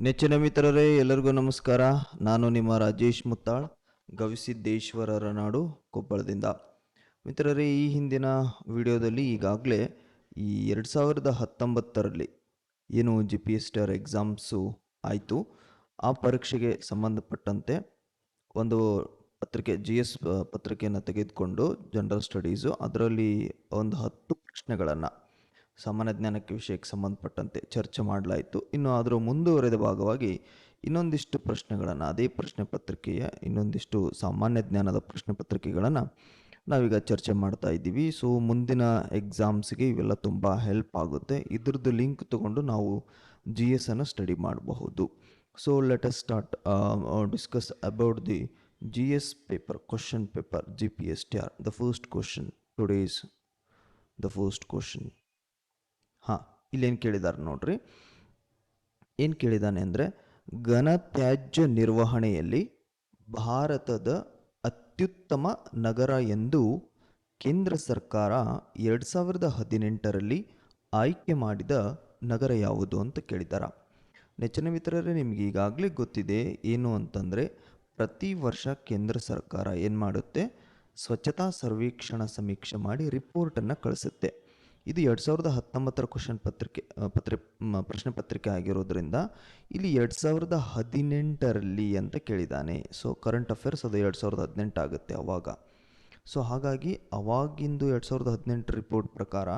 ನೆಚ್ಚಿನ ಮಿತ್ರರೇ, ಎಲ್ಲರಿಗೂ ನಮಸ್ಕಾರ. ನಾನು ನಿಮ್ಮ ರಾಜೇಶ್ ಮುತ್ತಾಳ್, ಗವಿಸಿದ್ದೇಶ್ವರರ ನಾಡು ಕೊಪ್ಪಳದಿಂದ. ಮಿತ್ರರೇ, ಈ ಹಿಂದಿನ ವಿಡಿಯೋದಲ್ಲಿ ಈಗಾಗಲೇ ಈ ಎರಡು ಸಾವಿರದ ಹತ್ತೊಂಬತ್ತರಲ್ಲಿ ಏನು ಜಿ ಪಿ ಎಸ್ ಎಕ್ಸಾಮ್ಸು ಆಯಿತು. ಆ ಪರೀಕ್ಷೆಗೆ ಸಂಬಂಧಪಟ್ಟಂತೆ ಒಂದು ಪತ್ರಿಕೆ ಜಿ ಎಸ್ ಪತ್ರಿಕೆಯನ್ನು ತೆಗೆದುಕೊಂಡು ಜನರಲ್ ಸ್ಟಡೀಸು ಅದರಲ್ಲಿ ಒಂದು ಹತ್ತು ಪ್ರಶ್ನೆಗಳನ್ನು ಸಾಮಾನ್ಯ ಜ್ಞಾನಕ್ಕೆ ವಿಷಯಕ್ಕೆ ಸಂಬಂಧಪಟ್ಟಂತೆ ಚರ್ಚೆ ಮಾಡಲಾಯಿತು. ಇನ್ನು ಅದರ ಮುಂದುವರೆದ ಭಾಗವಾಗಿ ಇನ್ನೊಂದಿಷ್ಟು ಪ್ರಶ್ನೆಗಳನ್ನು, ಅದೇ ಪ್ರಶ್ನೆ ಪತ್ರಿಕೆಯ ಇನ್ನೊಂದಿಷ್ಟು ಸಾಮಾನ್ಯ ಜ್ಞಾನದ ಪ್ರಶ್ನೆ ಪತ್ರಿಕೆಗಳನ್ನು ನಾವೀಗ ಚರ್ಚೆ ಮಾಡ್ತಾ ಇದ್ದೀವಿ. ಸೊ ಮುಂದಿನ ಎಕ್ಸಾಮ್ಸ್ಗೆ ಇವೆಲ್ಲ ತುಂಬ ಹೆಲ್ಪ್ ಆಗುತ್ತೆ. ಇದ್ರದ್ದು ಲಿಂಕ್ ತಗೊಂಡು ನಾವು ಜಿ ಎಸ್ ಅನ್ನು ಸ್ಟಡಿ ಮಾಡಬಹುದು. So let us start discuss about the G S paper question paper G P S T R the first question today's the first question ಹಾಂ, ಇಲ್ಲೇನು ಕೇಳಿದ್ದಾರೆ ನೋಡ್ರಿ. ಏನು ಕೇಳಿದ್ದಾನೆ ಅಂದರೆ, ಘನತ್ಯಾಜ್ಯ ನಿರ್ವಹಣೆಯಲ್ಲಿ ಭಾರತದ ಅತ್ಯುತ್ತಮ ನಗರ ಎಂದು ಕೇಂದ್ರ ಸರ್ಕಾರ ಎರಡು ಸಾವಿರದ ಹದಿನೆಂಟರಲ್ಲಿ ಆಯ್ಕೆ ಮಾಡಿದ ನಗರ ಯಾವುದು ಅಂತ ಕೇಳಿದ್ದಾರೆ ನೆಚ್ಚಿನ ಮಿತ್ರರೇ, ನಿಮಗೆ ಈಗಾಗಲೇ ಗೊತ್ತಿದೆ ಏನು ಅಂತಂದರೆ, ಪ್ರತಿ ವರ್ಷ ಕೇಂದ್ರ ಸರ್ಕಾರ ಏನು ಮಾಡುತ್ತೆ? ಸ್ವಚ್ಛತಾ ಸರ್ವೇಕ್ಷಣ ಸಮೀಕ್ಷೆ ಮಾಡಿ ರಿಪೋರ್ಟನ್ನು ಕಳಿಸುತ್ತೆ. ಇದು ಎರಡು ಸಾವಿರದ ಹತ್ತೊಂಬತ್ತರ ಕ್ವಶನ್ ಪತ್ರಿಕೆ ಪತ್ರಿ ಪ್ರಶ್ನೆ ಪತ್ರಿಕೆ ಆಗಿರೋದ್ರಿಂದ ಇಲ್ಲಿ ಎರಡು ಸಾವಿರದ ಹದಿನೆಂಟರಲ್ಲಿ ಅಂತ ಕೇಳಿದ್ದಾನೆ. ಸೊ ಕರೆಂಟ್ ಅಫೇರ್ಸ್ ಅದು ಎರಡು ಸಾವಿರದ ಹದಿನೆಂಟು ಆಗುತ್ತೆ ಅವಾಗ. ಸೊ ಹಾಗಾಗಿ ಅವಾಗಿಂದು ಎರಡು ಸಾವಿರದ ಹದಿನೆಂಟು ರಿಪೋರ್ಟ್ ಪ್ರಕಾರ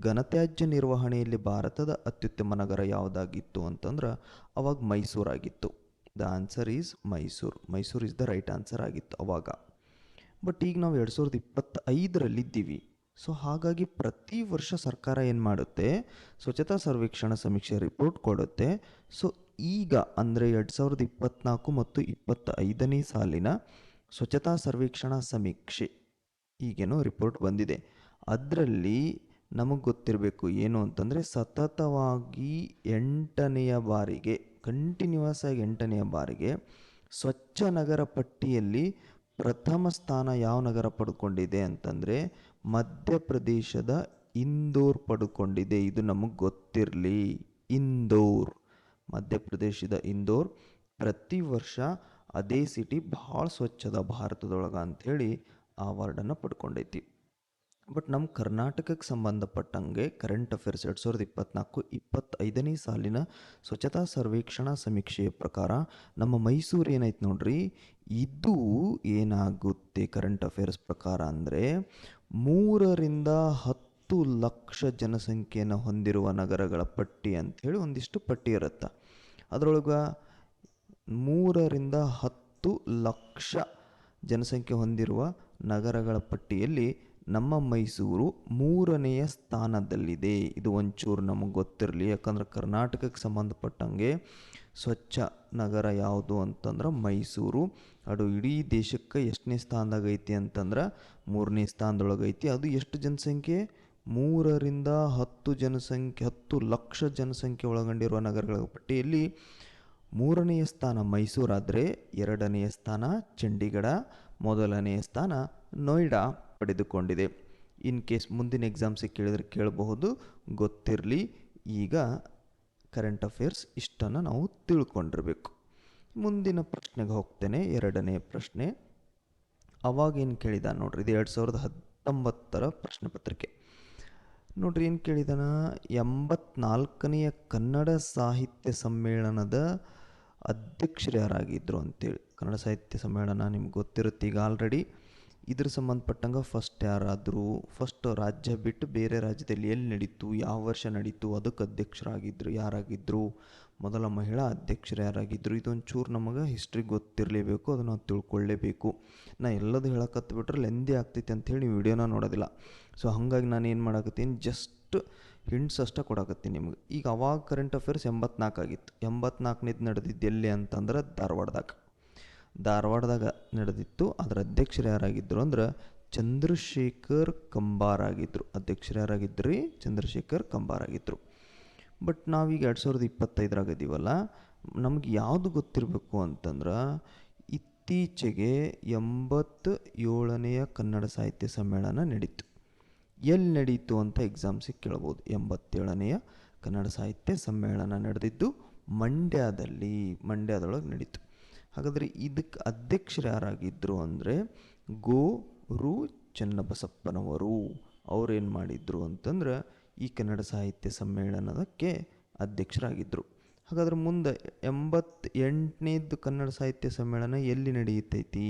ಘನತ್ಯಾಜ್ಯ ನಿರ್ವಹಣೆಯಲ್ಲಿ ಭಾರತದ ಅತ್ಯುತ್ತಮ ನಗರ ಯಾವುದಾಗಿತ್ತು ಅಂತಂದ್ರೆ ಅವಾಗ ಮೈಸೂರಾಗಿತ್ತು. The answer is Mysuru. Mysuru is the right answer ಆಗಿತ್ತು ಅವಾಗ. ಬಟ್ ಈಗ ನಾವು ಎರಡು ಸಾವಿರದ ಇಪ್ಪತ್ತೈದರಲ್ಲಿದ್ದೀವಿ ಸೊ ಹಾಗಾಗಿ ಪ್ರತಿ ವರ್ಷ ಸರ್ಕಾರ ಏನು ಮಾಡುತ್ತೆ? ಸ್ವಚ್ಛತಾ ಸರ್ವೇಕ್ಷಣ ಸಮೀಕ್ಷೆ ರಿಪೋರ್ಟ್ ಕೊಡುತ್ತೆ. ಸೊ ಈಗ ಅಂದರೆ ಎರಡು ಸಾವಿರದ ಇಪ್ಪತ್ತ್ನಾಲ್ಕು ಮತ್ತು ಇಪ್ಪತ್ತೈದನೇ ಸಾಲಿನ ಸ್ವಚ್ಛತಾ ಸರ್ವೇಕ್ಷಣಾ ಸಮೀಕ್ಷೆ ಈಗೇನೋ ರಿಪೋರ್ಟ್ ಬಂದಿದೆ. ಅದರಲ್ಲಿ ನಮಗೆ ಗೊತ್ತಿರಬೇಕು ಏನು ಅಂತಂದರೆ ಸತತವಾಗಿ ಎಂಟನೆಯ ಬಾರಿಗೆ ಕಂಟಿನ್ಯೂಸ್ ಆಗಿ ಎಂಟನೆಯ ಬಾರಿಗೆ ಸ್ವಚ್ಛ ನಗರ ಪಟ್ಟಿಯಲ್ಲಿ ಪ್ರಥಮ ಸ್ಥಾನ ಯಾವ ನಗರ ಪಡ್ಕೊಂಡಿದೆ ಅಂತಂದರೆ ಮಧ್ಯಪ್ರದೇಶದ ಇಂದೋರ್ ಪಡ್ಕೊಂಡಿದೆ. ಇದು ನಮಗೆ ಗೊತ್ತಿರಲಿ. ಇಂದೋರ್, ಮಧ್ಯಪ್ರದೇಶದ ಇಂದೋರ್. ಪ್ರತಿ ವರ್ಷ ಅದೇ ಸಿಟಿ ಭಾಳ ಸ್ವಚ್ಛದ ಭಾರತದೊಳಗೆ ಅಂಥೇಳಿ ಆ ಅವಾರ್ಡನ್ನು ಪಡ್ಕೊಂಡೈತಿ. ಬಟ್ ನಮ್ಮ ಕರ್ನಾಟಕಕ್ಕೆ ಸಂಬಂಧಪಟ್ಟಂಗೆ ಕರೆಂಟ್ ಅಫೇರ್ಸ್ ಎರಡು ಸಾವಿರದ ಇಪ್ಪತ್ನಾಲ್ಕು, ಇಪ್ಪತ್ತೈದನೇ ಸಾಲಿನ ಸ್ವಚ್ಛತಾ ಸರ್ವೇಕ್ಷಣಾ ಸಮೀಕ್ಷೆಯ ಪ್ರಕಾರ ನಮ್ಮ ಮೈಸೂರು ಏನೈತೆ ನೋಡ್ರಿ? ಇದು ಏನಾಗುತ್ತೆ ಕರೆಂಟ್ ಅಫೇರ್ಸ್ ಪ್ರಕಾರ ಅಂದರೆ ಮೂರರಿಂದ ಹತ್ತು ಲಕ್ಷ ಜನಸಂಖ್ಯೆಯನ್ನು ಹೊಂದಿರುವ ನಗರಗಳ ಪಟ್ಟಿ ಅಂಥೇಳಿ ಒಂದಿಷ್ಟು ಪಟ್ಟಿ ಇರುತ್ತೆ. ಅದರೊಳಗೆ ಮೂರರಿಂದ ಹತ್ತು ಲಕ್ಷ ಜನಸಂಖ್ಯೆ ಹೊಂದಿರುವ ನಗರಗಳ ಪಟ್ಟಿಯಲ್ಲಿ ನಮ್ಮ ಮೈಸೂರು ಮೂರನೆಯ ಸ್ಥಾನದಲ್ಲಿದೆ. ಇದು ಒಂಚೂರು ನಮಗೆ ಗೊತ್ತಿರಲಿ, ಯಾಕಂದರೆ ಕರ್ನಾಟಕಕ್ಕೆ ಸಂಬಂಧಪಟ್ಟಂಗೆ ಸ್ವಚ್ಛ ನಗರ ಯಾವುದು ಅಂತಂದ್ರೆ ಮೈಸೂರು. ಅದು ಇಡೀ ದೇಶಕ್ಕೆ ಎಷ್ಟನೇ ಸ್ಥಾನದಾಗೈತಿ ಅಂತಂದ್ರೆ ಮೂರನೇ ಸ್ಥಾನದೊಳಗೈತಿ. ಅದು ಎಷ್ಟು ಜನಸಂಖ್ಯೆ? ಮೂರರಿಂದ ಹತ್ತು ಜನಸಂಖ್ಯೆ, ಹತ್ತು ಲಕ್ಷ ಜನಸಂಖ್ಯೆ ಒಳಗೊಂಡಿರುವ ನಗರಗಳ ಪಟ್ಟಿಯಲ್ಲಿ ಮೂರನೆಯ ಸ್ಥಾನ ಮೈಸೂರಾದರೆ ಎರಡನೆಯ ಸ್ಥಾನ ಚಂಡೀಗಢ, ಮೊದಲನೆಯ ಸ್ಥಾನ ನೋಯ್ಡಾ ಪಡೆದುಕೊಂಡಿದೆ. ಇನ್ ಕೇಸ್ ಮುಂದಿನ ಎಕ್ಸಾಮ್ಸಿಗೆ ಕೇಳಿದ್ರೆ ಕೇಳಬಹುದು. ಗೊತ್ತಿರಲಿ. ಈಗ ಕರೆಂಟ್ ಅಫೇರ್ಸ್ ಇಷ್ಟನ್ನು ನಾವು ತಿಳ್ಕೊಂಡಿರಬೇಕು. ಮುಂದಿನ ಪ್ರಶ್ನೆಗೆ ಹೋಗ್ತೇನೆ. ಎರಡನೇ ಪ್ರಶ್ನೆ. ಅವಾಗೇನು ಕೇಳಿದ ನೋಡ್ರಿ, ಇದು ಎರಡು ಸಾವಿರದ ಹತ್ತೊಂಬತ್ತರ ಪ್ರಶ್ನೆ ಪತ್ರಿಕೆ. ನೋಡ್ರಿ, ಏನು ಕೇಳಿದಾನ? ಎಂಬತ್ನಾಲ್ಕನೆಯ ಕನ್ನಡ ಸಾಹಿತ್ಯ ಸಮ್ಮೇಳನದ ಅಧ್ಯಕ್ಷರು ಯಾರಾಗಿದ್ದರು ಅಂತೇಳಿ. ಕನ್ನಡ ಸಾಹಿತ್ಯ ಸಮ್ಮೇಳನ ನಿಮ್ಗೆ ಗೊತ್ತಿರುತ್ತೆ ಈಗ ಆಲ್ರೆಡಿ ಇದ್ರ ಸಂಬಂಧಪಟ್ಟಂಗೆ ಫಸ್ಟ್ ಯಾರಾದರೂ ಫಸ್ಟ್ ರಾಜ್ಯ ಬಿಟ್ಟು ಬೇರೆ ರಾಜ್ಯದಲ್ಲಿ ಎಲ್ಲಿ ನಡೀತು, ಯಾವ ವರ್ಷ ನಡೀತು, ಅದಕ್ಕೆ ಅಧ್ಯಕ್ಷರಾಗಿದ್ದರು ಯಾರಾಗಿದ್ದರು ಮೊದಲ ಮಹಿಳಾ ಅಧ್ಯಕ್ಷರು ಯಾರಾಗಿದ್ದರು, ಇದೊಂಚೂರು ನಮಗೆ ಹಿಸ್ಟ್ರಿ ಗೊತ್ತಿರಲೇಬೇಕು, ಅದನ್ನು ನಾವು ತಿಳ್ಕೊಳ್ಳೇಬೇಕು. ನಾ ಎಲ್ಲದು ಹೇಳಕತ್ಬಿಟ್ರೆ ಲೆಂದಿ ಆಗ್ತೈತಿ ಅಂಥೇಳಿ ನೀವು ವಿಡಿಯೋನ ನೋಡೋದಿಲ್ಲ. ಸೊ ಹಾಗಾಗಿ ನಾನು ಏನು ಮಾಡಕತ್ತೀನಿ ಜಸ್ಟ್ ಹಿಂಟ್ಸ್ ಅಷ್ಟೇ ಕೊಡಕತ್ತೀನಿ ನಿಮ್ಗೆ. ಈಗ ಅವಾಗ ಕರೆಂಟ್ ಅಫೇರ್ಸ್ ಎಂಬತ್ನಾಲ್ಕು ಆಗಿತ್ತು. ಎಂಬತ್ನಾಲ್ಕನೇದು ನಡೆದಿದ್ದು ಎಲ್ಲಿ ಅಂತಂದ್ರೆ ಧಾರವಾಡದಾಗ. ಧಾರವಾಡದಾಗ ನಡೆದಿತ್ತು. ಅದರ ಅಧ್ಯಕ್ಷರು ಯಾರಾಗಿದ್ದರು ಅಂದ್ರೆ ಚಂದ್ರಶೇಖರ್ ಕಂಬಾರ್ ಆಗಿದ್ದರು ಅಧ್ಯಕ್ಷರು ಯಾರಾಗಿದ್ದರು ರೀ ಚಂದ್ರಶೇಖರ್ ಕಂಬಾರ್ ಆಗಿದ್ದರು ಬಟ್ ನಾವೀಗ ಎರಡು ಸಾವಿರದ ಇಪ್ಪತ್ತೈದರಾಗ ಇದೀವಲ್ಲ ನಮ್ಗೆ ಯಾವುದು ಗೊತ್ತಿರಬೇಕು ಅಂತಂದ್ರೆ ಇತ್ತೀಚೆಗೆ ಎಂಬತ್ತು ಏಳನೆಯ ಕನ್ನಡ ಸಾಹಿತ್ಯ ಸಮ್ಮೇಳನ ನಡೀತು. ಎಲ್ಲಿ ನಡೀತು ಅಂತ ಎಕ್ಸಾಮ್ಸಿಗೆ ಕೇಳ್ಬೋದು ಎಂಬತ್ತೇಳನೆಯ ಕನ್ನಡ ಸಾಹಿತ್ಯ ಸಮ್ಮೇಳನ ನಡೆದಿದ್ದು ಮಂಡ್ಯದಲ್ಲಿ, ಮಂಡ್ಯದೊಳಗೆ ನಡೀತು. ಹಾಗಾದರೆ ಇದಕ್ಕೆ ಅಧ್ಯಕ್ಷರು ಯಾರಾಗಿದ್ದರು ಅಂದರೆ ಗೋ ರು ಚನ್ನಬಸಪ್ಪನವರು. ಅವ್ರೇನು ಮಾಡಿದ್ರು ಅಂತಂದ್ರೆ ಈ ಕನ್ನಡ ಸಾಹಿತ್ಯ ಸಮ್ಮೇಳನದಕ್ಕೆ ಅಧ್ಯಕ್ಷರಾಗಿದ್ದರು. ಹಾಗಾದ್ರೆ ಮುಂದೆ ಎಂಬತ್ತೆಂಟನೇದು ಕನ್ನಡ ಸಾಹಿತ್ಯ ಸಮ್ಮೇಳನ ಎಲ್ಲಿ ನಡೆಯುತ್ತೈತಿ?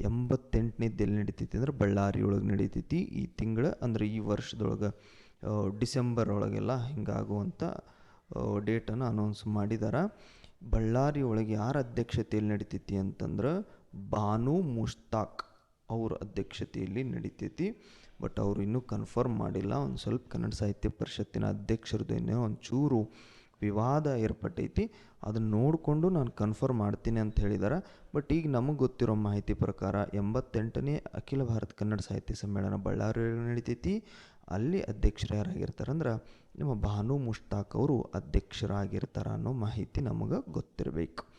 ಎಂಬತ್ತೆಂಟನೇದು ಎಲ್ಲಿ ನಡೀತೈತಿ ಅಂದ್ರೆ ಬಳ್ಳಾರಿ ಒಳಗೆ ನಡೀತೈತಿ. ಈ ತಿಂಗಳ ಅಂದ್ರೆ ಈ ವರ್ಷದೊಳಗೆ ಡಿಸೆಂಬರ್ ಒಳಗೆಲ್ಲ ಹಿಂಗಾಗುವಂಥ ಡೇಟನ್ನು ಅನೌನ್ಸ್ ಮಾಡಿದ್ದಾರೆ ಬಳ್ಳಾರಿ ಒಳಗೆ ಯಾರ ಅಧ್ಯಕ್ಷತೆಯಲ್ಲಿ ನಡೀತೈತಿ ಅಂತಂದ್ರೆ ಬಾನು ಮುಷ್ತಾಕ್ ಅವ್ರ ಅಧ್ಯಕ್ಷತೆಯಲ್ಲಿ ನಡೀತೈತಿ. ಬಟ್ ಅವರು ಇನ್ನೂ ಕನ್ಫರ್ಮ್ ಮಾಡಿಲ್ಲ. ಒಂದು ಸ್ವಲ್ಪ ಕನ್ನಡ ಸಾಹಿತ್ಯ ಪರಿಷತ್ತಿನ ಅಧ್ಯಕ್ಷರದ್ದು ಏನೇ ಒಂಚೂರು ವಿವಾದ ಏರ್ಪಟ್ಟೈತಿ. ಅದನ್ನು ನೋಡಿಕೊಂಡು ನಾನು ಕನ್ಫರ್ಮ್ ಮಾಡ್ತೀನಿ ಅಂತ ಹೇಳಿದ್ದಾರೆ ಬಟ್ ಈಗ ನಮಗೆ ಗೊತ್ತಿರೋ ಮಾಹಿತಿ ಪ್ರಕಾರ ಎಂಬತ್ತೆಂಟನೇ ಅಖಿಲ ಭಾರತ ಕನ್ನಡ ಸಾಹಿತ್ಯ ಸಮ್ಮೇಳನ ಬಳ್ಳಾರಿಯಲ್ಲಿ ನಡೀತೈತಿ. ಅಲ್ಲಿ ಅಧ್ಯಕ್ಷರು ಯಾರಾಗಿರ್ತಾರೆ ಅಂದ್ರೆ ನಮ್ಮ ಭಾನು ಮುಷ್ತಾಕ್ ಅವರು ಅಧ್ಯಕ್ಷರಾಗಿರ್ತಾರ ಅನ್ನೋ ಮಾಹಿತಿ ನಮಗೆ ಗೊತ್ತಿರಬೇಕು.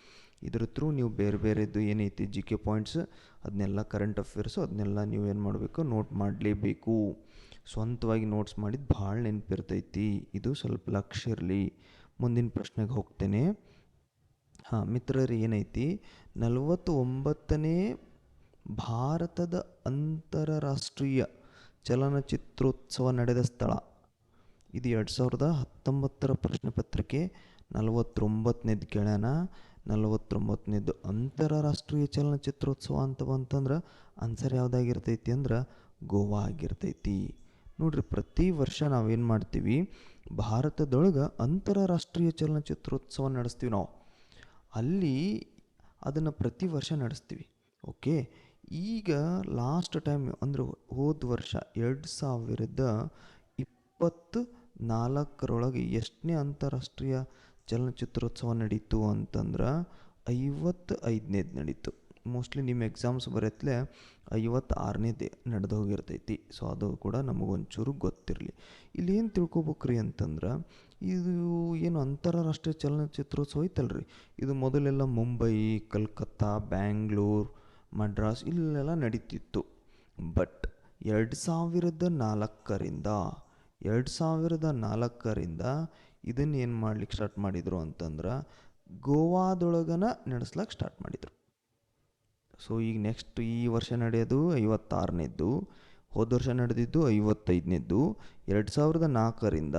ಇದ್ರ ಥ್ರೂ ನೀವು ಬೇರೆ ಬೇರೆದು ಏನೈತಿ ಜಿ ಕೆ ಪಾಯಿಂಟ್ಸ್ ಅದನ್ನೆಲ್ಲ ಕರೆಂಟ್ ಅಫೇರ್ಸು ಅದನ್ನೆಲ್ಲ ನೀವು ಏನು ಮಾಡಬೇಕು? ನೋಟ್ ಮಾಡಲೇಬೇಕು. ಸ್ವಂತವಾಗಿ ನೋಟ್ಸ್ ಮಾಡಿದ್ದು ಭಾಳ ನೆನಪಿರ್ತೈತಿ. ಇದು ಸ್ವಲ್ಪ ಲಕ್ಷ ಇರಲಿ. ಮುಂದಿನ ಪ್ರಶ್ನೆಗೆ ಹೋಗ್ತೇನೆ. ಹಾಂ, ಮಿತ್ರರು, ಏನೈತಿ? ನಲವತ್ತೊಂಬತ್ತನೇ ಭಾರತದ ಅಂತಾರಾಷ್ಟ್ರೀಯ ಚಲನಚಿತ್ರೋತ್ಸವ ನಡೆದ ಸ್ಥಳ. ಇದು ಎರಡು ಸಾವಿರದ ಹತ್ತೊಂಬತ್ತರ ಪ್ರಶ್ನೆ ಪತ್ರಿಕೆ. ನಲವತ್ತೊಂಬತ್ತನೇದು ಕೇಳ್ಯಾನ. ನಲವತ್ತೊಂಬತ್ತನೇದು ಅಂತಾರಾಷ್ಟ್ರೀಯ ಚಲನಚಿತ್ರೋತ್ಸವ ಅಂತ ಬಂತಂದ್ರೆ ಆನ್ಸರ್ ಯಾವುದಾಗಿರ್ತೈತಿ ಅಂದ್ರೆ ಗೋವಾ ಆಗಿರ್ತೈತಿ. ನೋಡ್ರಿ, ಪ್ರತಿ ವರ್ಷ ನಾವೇನು ಮಾಡ್ತೀವಿ, ಭಾರತದೊಳಗೆ ಅಂತಾರಾಷ್ಟ್ರೀಯ ಚಲನಚಿತ್ರೋತ್ಸವ ನಡೆಸ್ತೀವಿ ನಾವು. ಅಲ್ಲಿ ಅದನ್ನು ಪ್ರತಿ ವರ್ಷ ನಡೆಸ್ತೀವಿ, ಓಕೆ? ಈಗ ಲಾಸ್ಟ್ ಟೈಮ್ ಅಂದ್ರೆ ಹೋದ ವರ್ಷ ಎರಡು ಸಾವಿರದ ಇಪ್ಪತ್ತು ನಾಲ್ಕರೊಳಗೆ ಎಷ್ಟನೇ ಅಂತಾರಾಷ್ಟ್ರೀಯ ಚಲನಚಿತ್ರೋತ್ಸವ ನಡೀತು ಅಂತಂದ್ರೆ ಐವತ್ತು ಐದನೇದು ನಡೀತು. ಮೋಸ್ಟ್ಲಿ ನಿಮ್ಮ ಎಕ್ಸಾಮ್ಸ್ ಬರೆತ್ಲೆ ಐವತ್ತಾರನೇದೆ ನಡೆದು ಹೋಗಿರ್ತೈತಿ. ಸೊ ಅದು ಕೂಡ ನಮಗೊಂಚೂರು ಗೊತ್ತಿರಲಿ. ಇಲ್ಲಿ ಏನು ತಿಳ್ಕೊಬೇಕ್ರಿ ಅಂತಂದ್ರೆ, ಇದು ಏನು ಅಂತಾರಾಷ್ಟ್ರೀಯ ಚಲನಚಿತ್ರೋತ್ಸವ ಐತಲ್ರಿ? ಇದು ಮೊದಲೆಲ್ಲ ಮುಂಬೈ, ಕಲ್ಕತ್ತಾ, ಬ್ಯಾಂಗ್ಳೂರ್, ಮಡ್ರಾಸ್ ಇಲ್ಲೆಲ್ಲ ನಡೀತಿತ್ತು. ಬಟ್ ಎರಡು ಸಾವಿರದ ನಾಲ್ಕರಿಂದ, ಎರಡು ಸಾವಿರದ ನಾಲ್ಕರಿಂದ ಇದನ್ನು ಏನು ಮಾಡ್ಲಿಕ್ಕೆ ಸ್ಟಾರ್ಟ್ ಮಾಡಿದರು ಅಂತಂದ್ರೆ ಗೋವಾದೊಳಗನ ನಡೆಸ್ಲಿಕ್ಕೆ ಸ್ಟಾರ್ಟ್ ಮಾಡಿದರು. ಸೊ ಈಗ ನೆಕ್ಸ್ಟ್ ಈ ವರ್ಷ ನಡೆಯೋದು ಐವತ್ತಾರನೇದ್ದು, ಹೋದ ವರ್ಷ ನಡೆದಿದ್ದು ಐವತ್ತೈದನೇದ್ದು. ಎರಡು ಸಾವಿರದ ನಾಲ್ಕರಿಂದ